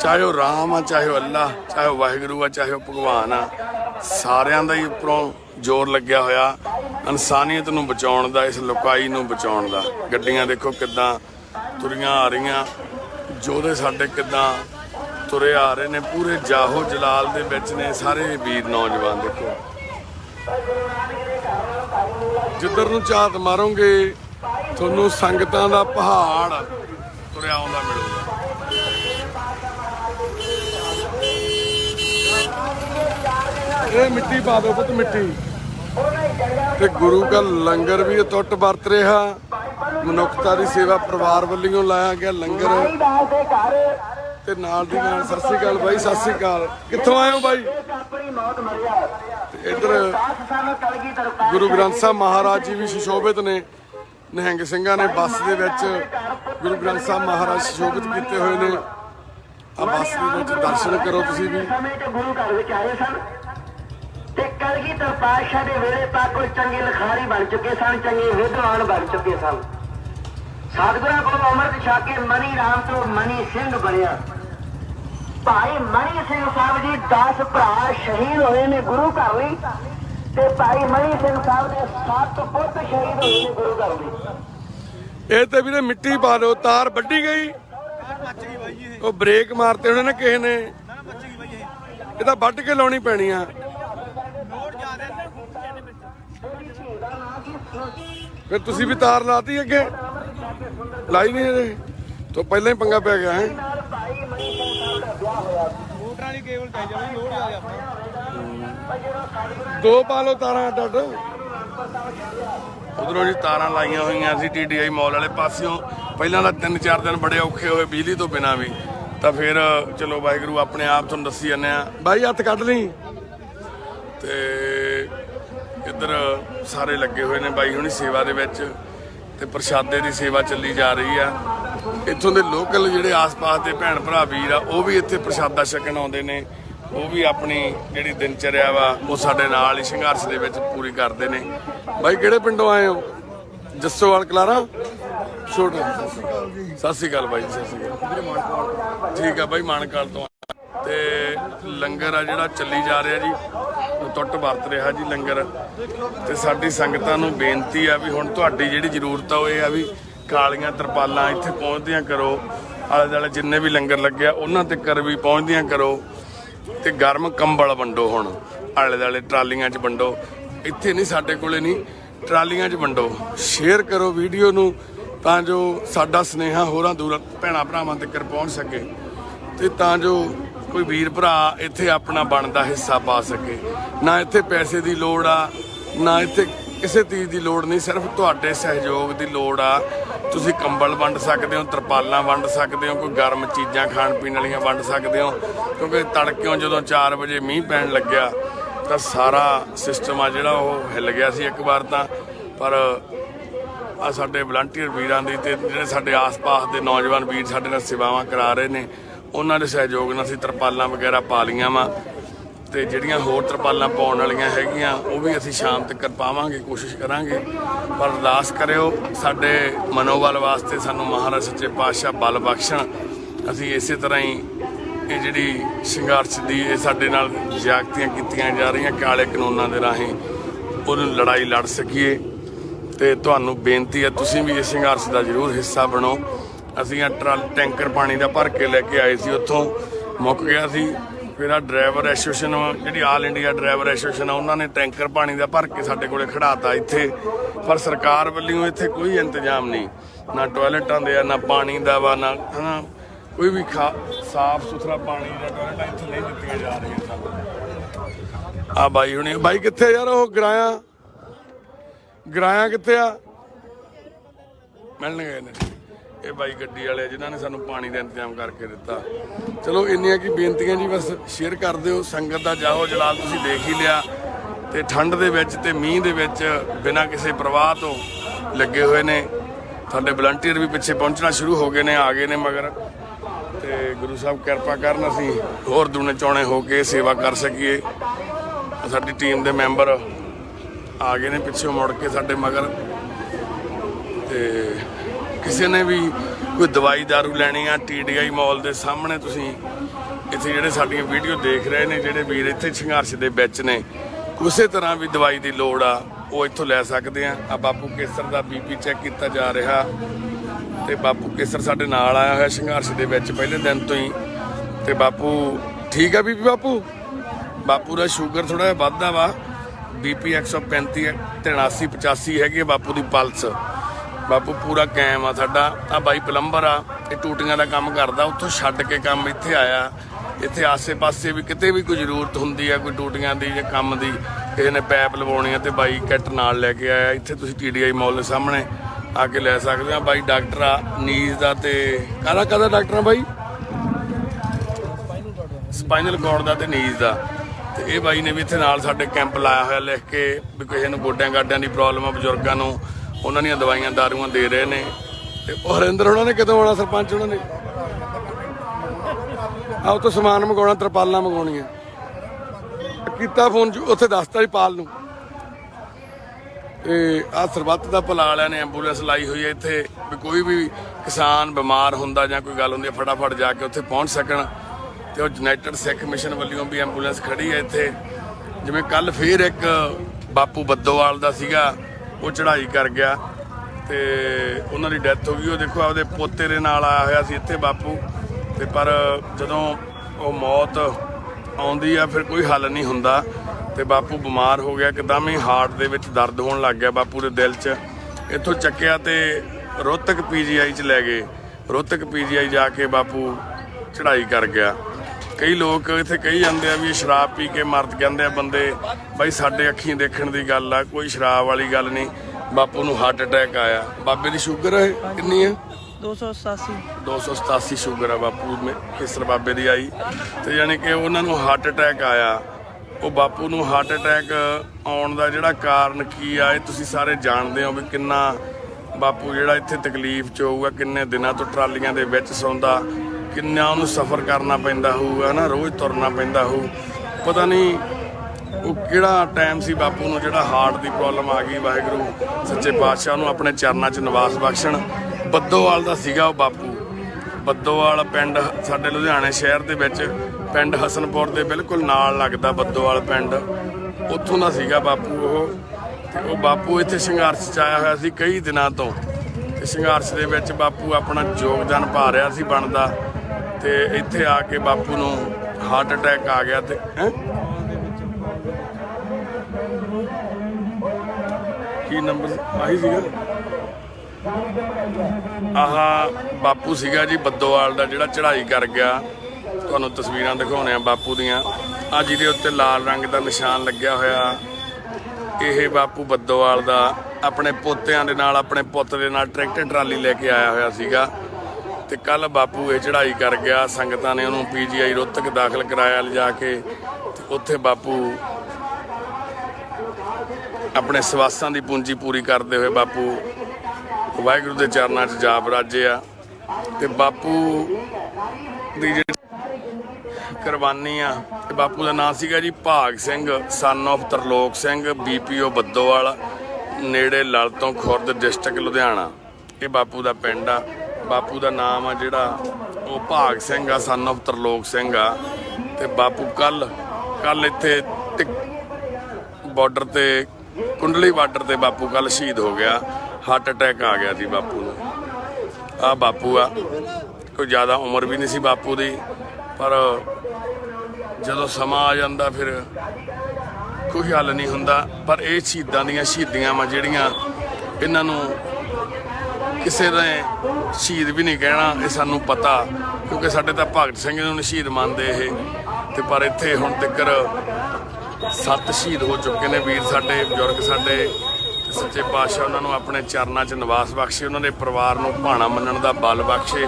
ਚਾਹੇ ਉਹ ਰਾਮ ਆ, ਚਾਹੇ ਉਹ ਅੱਲਾ, ਚਾਹੇ ਉਹ ਵਾਹਿਗੁਰੂ ਆ, ਚਾਹੇ ਉਹ ਭਗਵਾਨ ਆ ਸਾਰਿਆਂ ਦਾ ਹੀ ਉੱਪਰੋਂ ਜ਼ੋਰ ਲੱਗਿਆ ਹੋਇਆ। ਇਨਸਾਨੀਅਤ ਨੂੰ ਬਚਾਉਣ ਦਾ, ਇਸ ਲੋਕਾਈ ਨੂੰ ਬਚਾਉਣ ਦਾ। ਗੱਡੀਆਂ ਦੇਖੋ ਕਿੱਦਾਂ ਤੁਰੀਆਂ ਆ ਰਹੀਆਂ। ਜੋਧੇ ਸਾਡੇ ਕਿੱਦਾਂ ਤੁਰੇ ਆ ਰਹੇ ਨੇ। ਪੂਰੇ ਜਾਹੋ ਜਲਾਲ ਦੇ ਵਿੱਚ ਨੇ ਸਾਰੇ ਵੀਰ ਨੌਜਵਾਨ ਦੇਖੋ। ਜਿੱਧਰ ਨੂੰ ਝਾਤ ਮਾਰੋਗੇ, ਤੁਹਾਨੂੰ ਸੰਗਤਾਂ ਦਾ ਪਹਾੜ ਤੁਰਿਆ ਆਉਂਦਾ ਮਿਲੂਗਾ। ਇਹ ਮਿੱਟੀ ਪਾ ਦਿਓ ਪੁੱਤ ਮਿੱਟੀ। ਤੇ ਗੁਰੂ ਦਾ ਲੰਗਰ ਵੀ ਟੁੱਟ ਵਰਤ ਰਿਹਾ। ਮਨੁੱਖਤਾ ਦੀ ਸੇਵਾ ਪਰਿਵਾਰ ਵੱਲੋਂ ਲਾਇਆ ਗਿਆ ਲੰਗਰ। ਤੇ ਨਾਲ ਦੀ ਨਾਲ ਸਤਿ ਸ੍ਰੀ ਅਕਾਲ ਬਾਈ, ਸਤਿ ਸ੍ਰੀ ਅਕਾਲ। ਕਿੱਥੋਂ ਆਏ ਹੋ ਬਾਈ? ਇੱਧਰ ਗੁਰੂ ਗ੍ਰੰਥ ਸਾਹਿਬ ਮਹਾਰਾਜ ਜੀ ਵੀ ਸੁਸ਼ੋਭਿਤ ਨੇ। ਨਿਹੰਗ ਸਿੰਘਾਂ ਨੇ ਬੱਸ ਦੇ ਵਿੱਚ ਗੁਰੂ ਗ੍ਰੰਥ ਸਾਹਿਬ ਮਹਾਰਾਜ ਸੁਸ਼ੋਭਿਤ ਕੀਤੇ ਹੋਏ ਨੇ। ਆ ਬੱਸ ਦੇ ਵਿੱਚ ਦਰਸ਼ਨ ਕਰੋ ਤੁਸੀਂ ਵੀ। ਸਮੇਂ ਤੇ ਗੁਰੂ ਘਰ ਵਿੱਚ ਆਏ ਸਨ ਤੇ ਕਲਗੀਧਰ ਪਾਤਸ਼ਾਹ ਦੇ ਵੇਲੇ ਤੱਕ ਉਹ ਚੰਗੇ ਲਿਖਾਰੀ ਬਣ ਚੁੱਕੇ ਸਨ, ਚੰਗੇ ਵਿਦਵਾਨ ਬਣ ਚੁੱਕੇ ਸਨ। ਸਤਿਗੁਰਾਂ ਕੋਲ ਅੰਮ੍ਰਿਤ ਛਕ ਕੇ ਮਨੀ ਰਾਮ ਤੋਂ ਮਨੀ ਸਿੰਘ ਬਣਿਆ। ਭਾਈ ਮਣੀ ਸਿੰਘ ਸਾਹਿਬ ਜੀ 10 ਭਰਾ ਸ਼ਹੀਦ ਹੋਏ ਨੇ ਗੁਰੂ ਘਰ ਲਈ ਤੇ ਭਾਈ ਮਣੀ ਸਿੰਘ ਸਾਹਿਬ ਦੇ 7 ਪੁੱਤ ਸ਼ਹੀਦ ਹੋਏ ਨੇ ਗੁਰੂ ਘਰ ਲਈ। ਇਹ ਤੇ ਵੀਰੇ ਮਿੱਟੀ ਪਾ ਦਿਓ, ਤਾਰ ਵੱਢੀ ਗਈ। ਉਹ ਬ੍ਰੇਕ ਮਾਰਤੇ ਉਹਨੇ ਨਾ ਕਿਸੇ ਨੇ। ਇਹ ਤਾਂ ਵੱਢ ਕੇ ਲਾਉਣੀ ਪੈਣੀ ਆ ਲੋਡ ਜਾ ਰਿਹਾ ਨਾ ਖੂਚੇ ਦੇ ਵਿੱਚ ਫਿਰ ਤੁਸੀਂ ਵੀ ਤਾਰ ਲਾਤੀ ਅੱਗੇ? ਲਾਈ ਨਹੀਂ ਇਹਦੇ ਤੋਂ ਪਹਿਲਾਂ ਹੀ ਪੰਗਾ ਪੈ ਗਿਆ ਹੈ? ਮੋਟਰ ਵਾਲੀ ਕੇਬਲ ਲੋਡ ਦੋ ਪਾ ਲਓ ਤਾਰਾਂ ਅੱਡ ਉਧਰੋਂ ਜੀ ਤਾਰਾਂ ਲਾਈਆਂ ਹੋਈਆਂ ਸੀ ਟੀਡੀਆਈ ਮਾਲ ਵਾਲੇ ਪਾਸਿਓਂ। ਪਹਿਲਾਂ ਤਾਂ ਤਿੰਨ ਚਾਰ ਦਿਨ ਬੜੇ ਔਖੇ ਹੋਏ ਬਿਜਲੀ ਤੋਂ ਬਿਨਾ ਵੀ। ਤਾਂ ਫਿਰ ਚਲੋ ਵਾਹਿਗੁਰੂ ਆਪਣੇ ਆਪ ਤੁਹਾਨੂੰ ਦੱਸੀ ਜਾਂਦੇ ਆ ਬਾਈ ਹੱਥ ਕੱਢ ਲਈ। ਤੇ ਇੱਧਰ ਸਾਰੇ ਲੱਗੇ ਹੋਏ ਨੇ ਬਾਈ ਹੁਣੀ ਸੇਵਾ ਦੇ ਵਿੱਚ ਤੇ ਪ੍ਰਸ਼ਾਦੇ ਦੀ ਸੇਵਾ ਚੱਲੀ ਜਾ ਰਹੀ ਆ। ਇੱਥੋਂ ਦੇ ਲੋਕਲ ਜਿਹੜੇ ਆਸ-ਪਾਸ ਦੇ ਭੈਣ ਭਰਾ ਵੀਰ ਆ, ਉਹ ਵੀ ਇੱਥੇ ਪ੍ਰਸ਼ਾਦਾ ਛਕਣ ਆਉਂਦੇ ਨੇ। ਉਹ ਵੀ ਆਪਣੀ ਜਿਹੜੀ ਦਿਨਚਰਿਆ ਵਾ, ਉਹ ਸਾਡੇ ਨਾਲ ਹੀ ਸੰਘਰਸ਼ ਦੇ ਵਿੱਚ ਪੂਰੀ ਕਰਦੇ ਨੇ। ਬਾਈ, ਕਿਹੜੇ ਪਿੰਡੋਂ ਆਏ ਹੋ? ਜੱਸੋਵਾਲ ਕਲਾਰਾ? ਛੋਟ ਸਤਿ ਸ਼੍ਰੀ ਅਕਾਲ ਬਾਈ ਸਤਿ ਸ਼੍ਰੀ ਅਕਾਲ। ਠੀਕ ਆ ਬਾਈ, ਮਾਨਕਾਲ ਤੋਂ ਤੇ ਲੰਗਰ ਆ ਜਿਹੜਾ ਚੱਲੀ ਜਾ ਰਿਹਾ ਜੀ। ਟੁੱਟ ਵਰਤ ਰਿਹਾ ਜੀ ਲੰਗਰ। ਤੇ ਸਾਡੀ ਸੰਗਤਾਂ ਨੂੰ ਬੇਨਤੀ ਆ ਵੀ ਹੁਣ ਤੁਹਾਡੀ ਜਿਹੜੀ ਜ਼ਰੂਰਤ ਆ, ਉਹ ਇਹ ਆ ਵੀ ਕਾਲੀਆਂ ਤਰਪਾਲਾਂ ਇੱਥੇ ਪਹੁੰਚਦੀਆਂ ਕਰੋ। ਆਲੇ ਦੁਆਲੇ ਜਿੰਨੇ ਵੀ ਲੰਗਰ ਲੱਗਿਆ, ਉਹਨਾਂ ਤੇ ਕਰ ਵੀ ਪਹੁੰਚਦੀਆਂ ਕਰੋ। ਤੇ ਗਰਮ ਕੰਬਲ ਵੰਡੋ ਹੁਣ। ਆਲੇ ਦੁਆਲੇ ਟਰਾਲੀਆਂ 'ਚ ਵੰਡੋ। ਇੱਥੇ ਨਹੀਂ ਸਾਡੇ ਕੋਲੇ ਨਹੀਂ, ਟਰਾਲੀਆਂ 'ਚ ਵੰਡੋ। ਸ਼ੇਅਰ ਕਰੋ ਵੀਡੀਓ ਨੂੰ ਤਾਂ ਜੋ ਸਾਡਾ ਸਨੇਹਾ ਹੋਰਾਂ ਦੂਰ ਭੈਣਾ ਭਰਾਵਾਂ ਤੱਕ ਪਹੁੰਚ ਸਕੇ। ਤੇ ਤਾਂ ਜੋ ਕੋਈ ਵੀਰ ਭਰਾ ਇੱਥੇ ਆਪਣਾ ਬਣਦਾ ਹਿੱਸਾ ਪਾ ਸਕੇ। ਨਾ ਇੱਥੇ ਪੈਸੇ ਦੀ ਲੋੜ ਆ, ਨਾ ਇੱਥੇ ਕਿਸੇ ਚੀਜ਼ ਦੀ ਲੋੜ ਨਹੀਂ, ਸਿਰਫ ਤੁਹਾਡੇ ਸਹਿਯੋਗ ਦੀ ਲੋੜ ਆ। ਤੁਸੀਂ ਕੰਬਲ ਵੰਡ ਸਕਦੇ ਹੋ, ਤਰਪਾਲਾਂ ਵੰਡ ਸਕਦੇ ਹੋ, ਕੋਈ ਗਰਮ ਚੀਜ਼ਾਂ ਖਾਣ ਪੀਣ ਵਾਲੀਆਂ ਵੰਡ ਸਕਦੇ ਹੋ। ਕਿਉਂਕਿ ਤੜਕਿਓਂ ਜਦੋਂ 4 ਵਜੇ ਮੀਂਹ ਪੈਣ ਲੱਗਿਆ, ਤਾਂ ਸਾਰਾ ਸਿਸਟਮ ਆ ਜਿਹੜਾ ਉਹ ਹਿੱਲ ਗਿਆ ਸੀ ਇੱਕ ਵਾਰ ਤਾਂ। ਪਰ ਆ ਸਾਡੇ ਵਲੰਟੀਅਰ ਵੀਰਾਂ ਦੀ ਤੇ ਜਿਹੜੇ ਸਾਡੇ ਆਸ-ਪਾਸ ਦੇ ਨੌਜਵਾਨ ਵੀਰ ਸਾਡੇ ਨਾਲ ਸੇਵਾਵਾਂ ਕਰਾ ਰਹੇ ਨੇ ਉਹਨਾਂ ਦੇ ਸਹਿਯੋਗ ਨਾਲ ਅਸੀਂ ਤਰਪਾਲਾਂ ਵਗੈਰਾ ਪਾ ਲੀਆਂ ਵਾ ਤੇ ਜਿਹੜੀਆਂ ਹੋਰ ਤਰਪਾਲਾਂ ਪਾਉਣ ਵਾਲੀਆਂ ਹੈਗੀਆਂ, ਉਹ ਵੀ ਅਸੀਂ ਸ਼ਾਮ ਤੱਕ ਪਾਵਾਂਗੇ, ਕੋਸ਼ਿਸ਼ ਕਰਾਂਗੇ। ਪਰ ਅਰਦਾਸ ਕਰਿਓ, ਸਾਡੇ ਮਨੋਬਲ ਵਾਸਤੇ ਸਾਨੂੰ ਮਹਾਰਾਜ ਸੱਚੇ ਪਾਤਸ਼ਾਹ ਬਲ ਬਖਸ਼ਣ। ਅਸੀਂ ਇਸੇ ਤਰ੍ਹਾਂ ਹੀ ਇਹ ਜਿਹੜੀ ਸੰਘਰਸ਼ ਦੀ ਇਹ ਸਾਡੇ ਨਾਲ ਜਾਗਤੀਆਂ ਕੀਤੀਆਂ ਜਾ ਰਹੀਆਂ ਕਾਲੇ ਕਾਨੂੰਨਾਂ ਦੇ ਰਾਹੀਂ ਉਹਨੂੰ ਲੜਾਈ ਲੜ ਸਕੀਏ। ਤੇ ਤੁਹਾਨੂੰ ਬੇਨਤੀ ਹੈ, ਤੁਸੀਂ ਵੀ ਇਸ ਸੰਘਰਸ਼ ਦਾ ਜ਼ਰੂਰ ਹਿੱਸਾ ਬਣੋ। ਅਸੀਂ ਆ ਟੈਂਕਰ ਪਾਣੀ ਦਾ ਭਰ ਕੇ ਲੈ ਕੇ ਆਏ ਸੀ ਉੱਥੋਂ। ਮੁੱਕ ਗਿਆ ਸੀ। ਫਿਰ ਆ ਡਰਾਈਵਰ ਐਸੋਸੀਏਸ਼ਨ, ਜਿਹੜੀ ਆਲ ਇੰਡੀਆ ਡਰਾਈਵਰ ਐਸੋਸੀਏਸ਼ਨ ਆ, ਉਹਨਾਂ ਨੇ ਟੈਂਕਰ ਪਾਣੀ ਦਾ ਭਰ ਕੇ ਸਾਡੇ ਕੋਲੇ ਖੜਾਤਾ ਇੱਥੇ। ਪਰ ਸਰਕਾਰ ਵੱਲੋਂ ਇੱਥੇ ਕੋਈ ਇੰਤਜ਼ਾਮ ਨਹੀਂ। ਨਾ ਟਾਇਲਟਾਂ ਦੇ ਆ, ਨਾ ਪਾਣੀ ਦਾ ਵਾ, ਨਾ ਹਨਾ, ਕੋਈ ਵੀ ਸਾਫ਼ ਸੁਥਰਾ ਪਾਣੀ ਦਾ ਟਾਇਲਟਾਂ ਇੱਥੇ ਨਹੀਂ ਦਿੱਤੀਆਂ ਜਾ ਰਹੀਆਂ ਸਾਨੂੰ। ਆ ਬਾਈ ਹੁਣੀ, ਬਾਈ ਕਿੱਥੇ ਯਾਰ ਉਹ ਗਰਾਇਆ? ਗਰਾਇਆ ਕਿੱਥੇ ਆ? ਮਿਲਣ ਗਏ ਨੇ ਇਹ ਬਾਈ ਗੱਡੀ ਵਾਲੇ ਆ, ਜਿਨ੍ਹਾਂ ਨੇ ਸਾਨੂੰ ਪਾਣੀ ਦਾ ਇੰਤਜ਼ਾਮ ਕਰਕੇ ਦਿੱਤਾ। ਚਲੋ, ਇੰਨੀਆਂ ਕੀ ਬੇਨਤੀਆਂ ਜੀ, ਬਸ ਸ਼ੇਅਰ ਕਰ ਦਿਓ। ਸੰਗਤ ਦਾ ਜਾਹੋ ਜਲਾਲ ਤੁਸੀਂ ਦੇਖ ਹੀ ਲਿਆ। ਤੇ ਠੰਡ ਦੇ ਵਿੱਚ ਤੇ ਮੀਂਹ ਦੇ ਵਿੱਚ ਬਿਨਾਂ ਕਿਸੇ ਪ੍ਰਵਾਹ ਤੋਂ ਲੱਗੇ ਹੋਏ ਨੇ। ਸਾਡੇ ਵਲੰਟੀਅਰ ਵੀ ਪਿੱਛੇ ਪਹੁੰਚਣਾ ਸ਼ੁਰੂ ਹੋ ਗਏ ਨੇ, ਆ ਗਏ ਨੇ ਮਗਰ। ਤੇ ਗੁਰੂ ਸਾਹਿਬ ਕਿਰਪਾ ਕਰਨ, ਅਸੀਂ ਹੋਰ ਦੁਨੇ ਚੌਣੇ ਹੋ ਕੇ ਸੇਵਾ ਕਰ ਸਕੀਏ। ਸਾਡੀ ਟੀਮ ਦੇ ਮੈਂਬਰ ਆ ਗਏ ਨੇ ਪਿੱਛੇ ਮੁੜ ਕੇ ਸਾਡੇ ਮਗਰ। ਤੇ ਕਿਸੇ ਨੇ ਵੀ ਕੋਈ ਦਵਾਈ ਦਾਰੂ ਲੈਣੀ ਆ ਟੀਡੀਆਈ ਮਾਲ ਦੇ ਸਾਹਮਣੇ ਤੁਸੀਂ ਇੱਥੇ ਜਿਹੜੇ ਸਾਡੀਆਂ ਵੀਡੀਓ ਦੇਖ ਰਹੇ ਨੇ, ਜਿਹੜੇ ਵੀਰ ਇੱਥੇ ਸੰਘਰਸ਼ ਦੇ ਵਿੱਚ ਨੇ ਕਿਸੇ ਤਰ੍ਹਾਂ ਵੀ ਦਵਾਈ ਦੀ ਲੋੜ ਆ, ਉਹ ਇੱਥੋਂ ਲੈ ਸਕਦੇ ਆ। ਆ ਬਾਪੂ ਕੇਸਰ ਦਾ ਬੀਪੀ ਚੈੱਕ ਕੀਤਾ ਜਾ ਰਿਹਾ ਤੇ ਬਾਪੂ ਕੇਸਰ ਸਾਡੇ ਨਾਲ ਆਇਆ ਹੋਇਆ ਸੰਘਰਸ਼ ਦੇ ਵਿੱਚ ਪਹਿਲੇ ਦਿਨ ਤੋਂ ਹੀ। ਤੇ ਬਾਪੂ ਠੀਕ ਆ ਬੀਬੀ ਬਾਪੂ? ਬਾਪੂ ਦਾ ਸ਼ੂਗਰ ਥੋੜਾ ਜਿਹਾ ਵੱਧਦਾ ਵਾ। ਬੀਪੀ 135 ਹੈ 83 85 ਹੈਗੀ ਆ ਬਾਪੂ ਦੀ ਪਲਸ ਬਾਪੂ ਪੂਰਾ ਕਾਇਮ ਆ ਸਾਡਾ। ਆ ਬਾਈ ਪਲੰਬਰ ਆ, ਇਹ ਟੂਟੀਆਂ ਦਾ ਕੰਮ ਕਰਦਾ, ਉੱਥੋਂ ਛੱਡ ਕੇ ਕੰਮ ਇੱਥੇ ਆਇਆ। ਇੱਥੇ ਆਸੇ-ਪਾਸੇ ਵੀ ਕਿਤੇ ਵੀ ਕੋਈ ਜ਼ਰੂਰਤ ਹੁੰਦੀ ਆ, ਕੋਈ ਟੂਟੀਆਂ ਦੀ ਜਾਂ ਕੰਮ ਦੀ, ਕਿਸੇ ਨੇ ਪੈਪ ਲਵਾਉਣੀ ਆ ਤੇ ਬਾਈ ਕਿੱਟ ਨਾਲ ਲੈ ਕੇ ਆਇਆ। ਇੱਥੇ ਤੁਸੀਂ ਟੀਡੀਆਈ ਮਾਲ ਦੇ ਸਾਹਮਣੇ ਆ ਕੇ ਲੈ ਸਕਦੇ ਆ ਬਾਈ ਡਾਕਟਰ ਆ, ਨੀਜ਼ ਦਾ ਤੇ ਕਾਹਦਾ ਕਾਹਦਾ ਡਾਕਟਰ ਆ ਬਾਈ? ਸਪਾਈਨਲ ਕਾਰਡ ਦਾ ਤੇ ਨੀਜ਼ ਦਾ। ਤੇ ਇਹ ਬਾਈ ਨੇ ਵੀ ਇੱਥੇ ਨਾਲ ਸਾਡੇ ਕੈਂਪ ਲਾਇਆ ਹੋਇਆ ਲਿਖ ਕੇ ਵੀ ਕਿਸੇ ਨੂੰ ਗੋਡਿਆਂ ਗਾਡਿਆਂ ਦੀ ਪ੍ਰੋਬਲਮ ਆ ਬਜ਼ੁਰਗਾਂ ਨੂੰ। ਉਹਨਾਂ ਦੀਆਂ ਦਵਾਈਆਂ ਦਾਰੂਆਂ ਦੇ ਰਹੇ ਨੇ। ਤੇ ਉਹ ਹਰਿੰਦਰ ਉਹਨਾਂ ਨੇ ਕਦੋਂ ਆਉਣਾ ਸਰਪੰਚ ਉਹਨਾਂ ਨੇ? ਆਹ ਤੋਂ ਸਮਾਨ ਮੰਗਾਉਣਾ ਤਰਪਾਲਾਂ ਮੰਗਾਉਣੀਆਂ ਕੀਤਾ ਫੋਨ ਉੱਥੇ ਦੱਸਤਾ ਜੀ ਪਾਲ ਨੂੰ। ਤੇ ਆ ਸਰਬੱਤ ਦਾ ਭਲਾ ਵਾਲਿਆਂ ਨੇ ਐਂਬੂਲੈਂਸ ਲਾਈ ਹੋਈ ਹੈ ਇੱਥੇ, ਵੀ ਕੋਈ ਵੀ ਕਿਸਾਨ ਬਿਮਾਰ ਹੁੰਦਾ ਜਾਂ ਕੋਈ ਗੱਲ ਹੁੰਦੀ ਹੈ, ਫਟਾਫਟ ਜਾ ਕੇ ਉੱਥੇ ਪਹੁੰਚ ਸਕਣ। ਤੇ ਉਹ ਯੂਨਾਈਟਿਡ ਸਿੱਖ ਮਿਸ਼ਨ ਵੱਲੋਂ ਵੀ ਐਂਬੂਲੈਂਸ ਖੜੀ ਹੈ ਇੱਥੇ। ਜਿਵੇਂ ਕੱਲ ਫੇਰ ਇੱਕ ਬਾਪੂ ਬੱਦੋਵਾਲ ਦਾ ਸੀਗਾ ਉਹ ਚੜ੍ਹਾਈ ਕਰ ਗਿਆ ਤੇ ਉਹਨਾਂ ਦੀ ਡੈਥ ਹੋ ਗਈ। ਉਹ ਦੇਖੋ ਆਪਦੇ ਪੋਤੇ ਦੇ ਨਾਲ ਆਇਆ ਹੋਇਆ ਸੀ ਇੱਥੇ ਬਾਪੂ। ਤੇ ਪਰ ਜਦੋਂ ਉਹ ਮੌਤ ਆਉਂਦੀ ਆ, ਫਿਰ ਕੋਈ ਹੱਲ ਨਹੀਂ ਹੁੰਦਾ। ਤੇ ਬਾਪੂ ਬਿਮਾਰ ਹੋ ਗਿਆ, ਇੱਕਦਮ ਹੀ ਹਾਰਟ ਦੇ ਵਿੱਚ ਦਰਦ ਹੋਣ ਲੱਗ ਗਿਆ ਬਾਪੂ ਦੇ ਦਿਲ 'ਚ। ਇੱਥੋਂ ਚੱਕਿਆ ਤੇ ਰੋਹਤਕ ਪੀਜੀਆਈ 'ਚ ਲੈ ਗਏ। ਰੋਹਤਕ ਪੀਜੀਆਈ ਜਾ ਕੇ ਬਾਪੂ ਚੜ੍ਹਾਈ ਕਰ ਗਿਆ। ਕਈ ਲੋਕ ਇੱਥੇ ਕਹੀ ਜਾਂਦੇ ਆ ਵੀ ਇਹ ਸ਼ਰਾਬ ਪੀ ਕੇ ਮਰਦ ਕਹਿੰਦੇ ਆ ਬੰਦੇ ਬਾਈ ਸਾਡੇ ਅੱਖੀਂ ਦੇਖਣ ਦੀ ਗੱਲ ਆ ਕੋਈ ਸ਼ਰਾਬ ਵਾਲੀ ਗੱਲ ਨਹੀਂ। ਬਾਪੂ ਨੂੰ ਹਾਰਟ ਅਟੈਕ ਆਇਆ। ਬਾਬੇ ਦੀ ਸ਼ੂਗਰ ਹੈ ਕਿੰਨੀ ਹੈ? 287 287 ਸ਼ੂਗਰ ਆ ਬਾਪੂ ਮੇ ਕਿਸਰ ਬਾਬੇ ਦੀ ਆਈ। ਤੇ ਯਾਨੀ ਕਿ ਉਹਨਾਂ ਨੂੰ ਹਾਰਟ ਅਟੈਕ ਆਇਆ। ਉਹ ਬਾਪੂ ਨੂੰ ਹਾਰਟ ਅਟੈਕ ਆਉਣ ਦਾ ਜਿਹੜਾ ਕਾਰਨ ਕੀ ਆ ਇਹ ਤੁਸੀਂ ਸਾਰੇ ਜਾਣਦੇ ਹੋ ਵੀ ਕਿੰਨਾ ਬਾਪੂ ਜਿਹੜਾ ਇੱਥੇ ਤਕਲੀਫ ਚ ਹੋਊਗਾ ਕਿੰਨੇ ਦਿਨਾਂ ਤੋਂ ਟਰਾਲੀਆਂ ਦੇ ਵਿੱਚ ਸੌਂਦਾ। ਕਿੰਨਾ ਉਹਨੂੰ ਸਫ਼ਰ ਕਰਨਾ ਪੈਂਦਾ ਹੋਊਗਾ ਨਾ ਰੋਜ਼ ਤੁਰਨਾ ਪੈਂਦਾ ਹੋਊ। ਪਤਾ ਨਹੀਂ ਉਹ ਕਿਹੜਾ ਟਾਈਮ ਸੀ ਬਾਪੂ ਨੂੰ ਜਿਹੜਾ ਹਾਰਟ ਦੀ ਪ੍ਰੋਬਲਮ ਆ ਗਈ, ਵਾਹਿਗੁਰੂ, ਸੱਚੇ ਪਾਤਸ਼ਾਹ ਨੂੰ ਆਪਣੇ ਚਰਨਾਂ 'ਚ ਨਿਵਾਸ ਬਖਸ਼ਣ। ਬੱਦੋਵਾਲ ਦਾ ਸੀਗਾ ਉਹ ਬਾਪੂ। ਬੱਦੋਵਾਲ ਪਿੰਡ ਸਾਡੇ ਲੁਧਿਆਣੇ ਸ਼ਹਿਰ ਦੇ ਵਿੱਚ, ਪਿੰਡ ਹਸਨਪੁਰ ਦੇ ਬਿਲਕੁਲ ਨਾਲ ਲੱਗਦਾ ਬੱਦੋਵਾਲ ਪਿੰਡ। ਉੱਥੋਂ ਦਾ ਸੀਗਾ ਬਾਪੂ ਉਹ। ਤੇ ਉਹ ਬਾਪੂ ਇੱਥੇ ਸੰਘਰਸ਼ 'ਚ ਆਇਆ ਹੋਇਆ ਸੀ ਕਈ ਦਿਨਾਂ ਤੋਂ। ਤੇ ਸੰਘਰਸ਼ ਦੇ ਵਿੱਚ ਬਾਪੂ ਆਪਣਾ ਯੋਗਦਾਨ ਪਾ ਰਿਹਾ ਸੀ ਬਣਦਾ। ਤੇ ਇੱਥੇ ਆ ਕੇ ਬਾਪੂ ਨੂੰ ਹਾਰਟ ਅਟੈਕ ਆ ਗਿਆ ਤੇ, ਹੈਂ? ਕੀ ਨੰਬਰ ਆਹੀ ਸੀਗਾ? ਆਹਾ ਬਾਪੂ ਸੀਗਾ ਜੀ ਬੱਦੋਵਾਲ ਦਾ, ਜਿਹੜਾ ਚੜ੍ਹਾਈ ਕਰ ਗਿਆ। ਤੁਹਾਨੂੰ ਤਸਵੀਰਾਂ ਦਿਖਾਉਣੇ ਆ ਬਾਪੂ ਦੀਆਂ। ਆ ਜਿਹਦੇ ਉੱਤੇ ਲਾਲ ਰੰਗ ਦਾ ਨਿਸ਼ਾਨ ਲੱਗਿਆ ਹੋਇਆ। ਇਹ ਬਾਪੂ ਬੱਦੋਵਾਲ ਦਾ ਆਪਣੇ ਪੋਤਿਆਂ ਦੇ ਨਾਲ, ਆਪਣੇ ਪੁੱਤ ਦੇ ਨਾਲ ਟਰੈਕਟਰ ਟਰਾਲੀ ਲੈ ਕੇ ਆਇਆ ਹੋਇਆ ਸੀਗਾ। ਤੇ ਕੱਲ ਬਾਪੂ ਇਹ ਚੜ੍ਹਾਈ ਕਰ ਗਿਆ, ਸੰਗਤਾਂ ਨੇ ਉਹਨੂੰ ਪੀਜੀਆਈ ਰੋਤਕ ਦਾਖਲ ਕਰਾਇਆ ਲਿਜਾ ਕੇ ਤੇ ਉੱਥੇ ਬਾਪੂ ਆਪਣੇ ਸਵਾਸਾਂ ਦੀ ਪੂੰਜੀ ਪੂਰੀ ਕਰਦੇ ਹੋਏ ਬਾਪੂ ਵਾਹਿਗੁਰੂ ਦੇ ਚਰਨਾਂ 'ਚ ਜਾਪ ਰਾਜੇ ਆ ਤੇ ਬਾਪੂ ਦੀ ਜਿਹੜੀ ਕੁਰਬਾਨੀ ਆ, ਤੇ ਬਾਪੂ ਦਾ ਨਾਮ ਸੀਗਾ ਜੀ Bhag Singh son of Tarlok Singh VPO Baddowal, ਨੇੜੇ ਲਲ ਤੋਂ ਖੁਰਦ ਡਿਸਟ੍ਰਿਕਟ ਲੁਧਿਆਣਾ। ਇਹ ਬਾਪੂ ਦਾ ਪਿੰਡ ਆ। ਬਾਪੂ ਦਾ ਨਾਮ ਆ ਜਿਹੜਾ, ਉਹ ਭਾਗ ਸਿੰਘ ਆ ਸਨ of ਤਰਲੋਕ ਸਿੰਘ ਆ। ਤੇ ਬਾਪੂ ਕੱਲ ਕੱਲ ਇੱਥੇ ਟਿਕ- ਬਾਰਡਰ ਤੇ, ਕੁੰਡਲੀ ਬਾਰਡਰ ਤੇ ਬਾਪੂ ਕੱਲ ਸ਼ਹੀਦ ਹੋ ਗਿਆ। ਹਾਰਟ ਅਟੈਕ ਆ ਗਿਆ ਸੀ ਬਾਪੂ ਨੂੰ। ਆ ਬਾਪੂ ਆ। ਕੋਈ ਜ਼ਿਆਦਾ ਉਮਰ ਵੀ ਨਹੀਂ ਸੀ ਬਾਪੂ ਦੀ, ਪਰ ਜਦੋਂ ਸਮਾਂ ਆ ਜਾਂਦਾ ਫਿਰ ਕੋਈ ਹੱਲ ਨਹੀਂ ਹੁੰਦਾ। ਪਰ ਇਹ ਸ਼ਹੀਦਾਂ ਦੀਆਂ ਸ਼ਹੀਦੀਆਂ ਵਾ ਜਿਹੜੀਆਂ ਇਹਨਾਂ ਨੂੰ ਕਿਸੇ ਨੇ ਸ਼ਹੀਦ ਵੀ ਨਹੀਂ ਕਹਿਣਾ, ਇਹ ਸਾਨੂੰ ਪਤਾ, ਕਿਉਂਕਿ ਸਾਡੇ ਤਾਂ ਭਗਤ ਸਿੰਘ ਨੂੰ ਸ਼ਹੀਦ ਮੰਨਦੇ ਇਹ। ਤੇ ਪਰ ਇੱਥੇ ਹੁਣ ਤੱਕ ਸੱਤ ਸ਼ਹੀਦ ਹੋ ਚੁੱਕੇ ਨੇ ਵੀਰ ਸਾਡੇ, ਬਜ਼ੁਰਗ ਸਾਡੇ, ਤੇ ਸੱਚੇ ਪਾਤਸ਼ਾਹ ਉਹਨਾਂ ਨੂੰ ਆਪਣੇ ਚਰਨਾਂ 'ਚ ਨਿਵਾਸ ਬਖਸ਼ੇ, ਉਹਨਾਂ ਦੇ ਪਰਿਵਾਰ ਨੂੰ ਭਾਣਾ ਮੰਨਣ ਦਾ ਬਲ ਬਖਸ਼ੇ।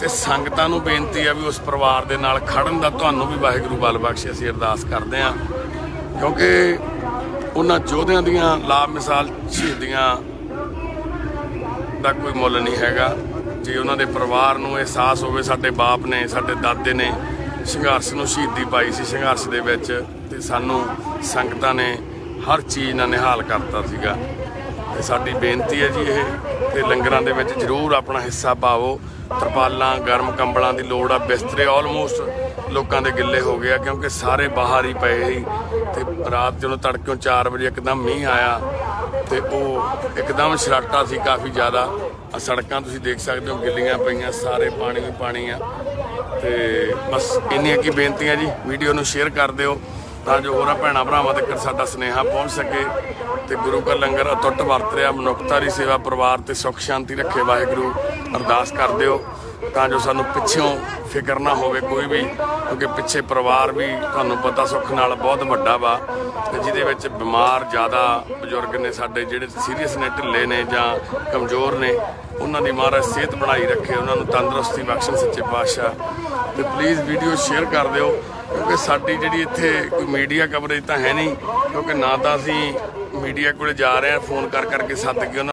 ਤੇ ਸੰਗਤਾਂ ਨੂੰ ਬੇਨਤੀ ਆ ਵੀ ਉਸ ਪਰਿਵਾਰ ਦੇ ਨਾਲ ਖੜਨ ਦਾ ਤੁਹਾਨੂੰ ਵੀ ਵਾਹਿਗੁਰੂ ਬਲ ਬਖਸ਼ੇ, ਅਸੀਂ ਅਰਦਾਸ ਕਰਦੇ ਹਾਂ। ਕਿਉਂਕਿ ਉਹਨਾਂ ਯੋਧਿਆਂ ਦੀਆਂ ਲਾਭ ਮਿਸਾਲ ਸ਼ਹੀਦੀਆਂ ਦਾ ਕੋਈ ਮੁੱਲ ਨਹੀਂ ਹੈਗਾ। ਜੇ ਉਹਨਾਂ ਦੇ ਪਰਿਵਾਰ ਨੂੰ ਅਹਿਸਾਸ ਹੋਵੇ, ਸਾਡੇ ਬਾਪ ਨੇ, ਸਾਡੇ ਦਾਦੇ ਨੇ ਸੰਘਰਸ਼ ਨੂੰ ਸ਼ਹੀਦੀ ਪਾਈ ਸੀ ਸੰਘਰਸ਼ ਦੇ ਵਿੱਚ, ਤੇ ਸਾਨੂੰ ਸੰਗਤਾਂ ਨੇ ਹਰ ਚੀਜ਼ ਨਾਲ ਨਿਹਾਲ ਕਰਤਾ ਸੀਗਾ। ਤੇ ਸਾਡੀ ਬੇਨਤੀ ਹੈ ਜੀ ਇਹ, ਤੇ ਲੰਗਰਾਂ ਦੇ ਵਿੱਚ ਜ਼ਰੂਰ ਆਪਣਾ ਹਿੱਸਾ ਪਾਵੋ। ਤਰਪਾਲਾਂ, ਗਰਮ ਕੰਬਲਾਂ ਦੀ ਲੋੜ ਆ, ਬਿਸਤਰੇ ਆਲਮੋਸਟ ਲੋਕਾਂ ਦੇ ਗਿੱਲੇ ਹੋ ਗਿਆ ਕਿਉਂਕਿ ਸਾਰੇ ਬਾਹਰ ਹੀ ਪਏ ਸੀ। ਤੇ ਰਾਤ ਜਦੋਂ ਤੜਕਿਓਂ 4 ਵਜੇ ਇੱਕਦਮ ਮੀਂਹ ਆਇਆ ਤੇ ਉਹ ਇੱਕਦਮ ਸ਼ਰਾਟਾ ਸੀ ਕਾਫੀ ਜ਼ਿਆਦਾ। ਆ ਸੜਕਾਂ ਤੁਸੀਂ ਦੇਖ ਸਕਦੇ ਹੋ, ਗਿੱਲੀਆਂ ਪਈਆਂ, ਸਾਰੇ ਪਾਣੀ ਵੀ ਪਾਣੀ ਆ। ਤੇ ਬਸ ਇੰਨੀਆਂ ਕੀ ਬੇਨਤੀਆਂ ਜੀ, ਵੀਡੀਓ ਨੂੰ ਸ਼ੇਅਰ ਕਰ ਦਿਓ ਤਾਂ ਜੋ ਹੋਰਾਂ ਭੈਣਾਂ ਭਰਾਵਾਂ ਤੱਕ ਸਾਡਾ ਸੁਨੇਹਾ ਪਹੁੰਚ ਸਕੇ ਤੇ ਗੁਰੂ ਕਾ ਲੰਗਰ ਅਟੁੱਟ ਵਰਤ ਰਿਹਾ, ਮਨੁੱਖਤਾ ਦੀ ਸੇਵਾ, ਪਰਿਵਾਰ ਤੇ ਸੁੱਖ ਸ਼ਾਂਤੀ ਰੱਖੇ ਵਾਹਿਗੁਰੂ ਅਰਦਾਸ ਕਰ ਦਿਓ। ਤਾਂ ਜੋ ਸਾਨੂੰ ਪਿੱਛੋਂ ਫਿਕਰ ਨਾ ਹੋਵੇ ਕੋਈ ਵੀ, ਕਿਉਂਕਿ ਪਿੱਛੇ ਪਰਿਵਾਰ ਵੀ ਤੁਹਾਨੂੰ ਪਤਾ ਸੁੱਖ ਨਾਲ ਬਹੁਤ ਵੱਡਾ ਵਾ ਤੇ ਜਿਹਦੇ ਵਿੱਚ ਬਿਮਾਰ ਜ਼ਿਆਦਾ ਬਜ਼ੁਰਗ ਨੇ ਸਾਡੇ ਜਿਹੜੇ ਸੀਰੀਅਸ ਨੇ, ਢਿੱਲੇ ਨੇ ਜਾਂ ਕਮਜ਼ੋਰ ਨੇ, ਉਹਨਾਂ ਦੀ ਮਹਾਰਾਜ ਸਿਹਤ ਬਣਾਈ ਰੱਖੇ, ਉਹਨਾਂ ਨੂੰ ਤੰਦਰੁਸਤੀ, ਬਖਸ਼ਣ ਸੱਚੇ ਪਾਤਸ਼ਾਹ। ਤੇ ਪਲੀਜ਼ ਵੀਡੀਓ ਸ਼ੇਅਰ ਕਰ ਦਿਓ, ਕਿਉਂਕਿ ਸਾਡੀ ਜਿਹੜੀ ਇੱਥੇ ਕੋਈ ਮੀਡੀਆ ਕਵਰੇਜ ਤਾਂ ਹੈ ਨਹੀਂ, ਕਿਉਂਕਿ ਨਾ ਤਾਂ ਅਸੀਂ ਮੀਡੀਆ ਕੋਲੇ ਜਾ ਰਹੇ ਹਾਂ ਫੋਨ ਕਰ ਕਰਕੇ ਸੱਦ ਕੇ ਉਹਨਾਂ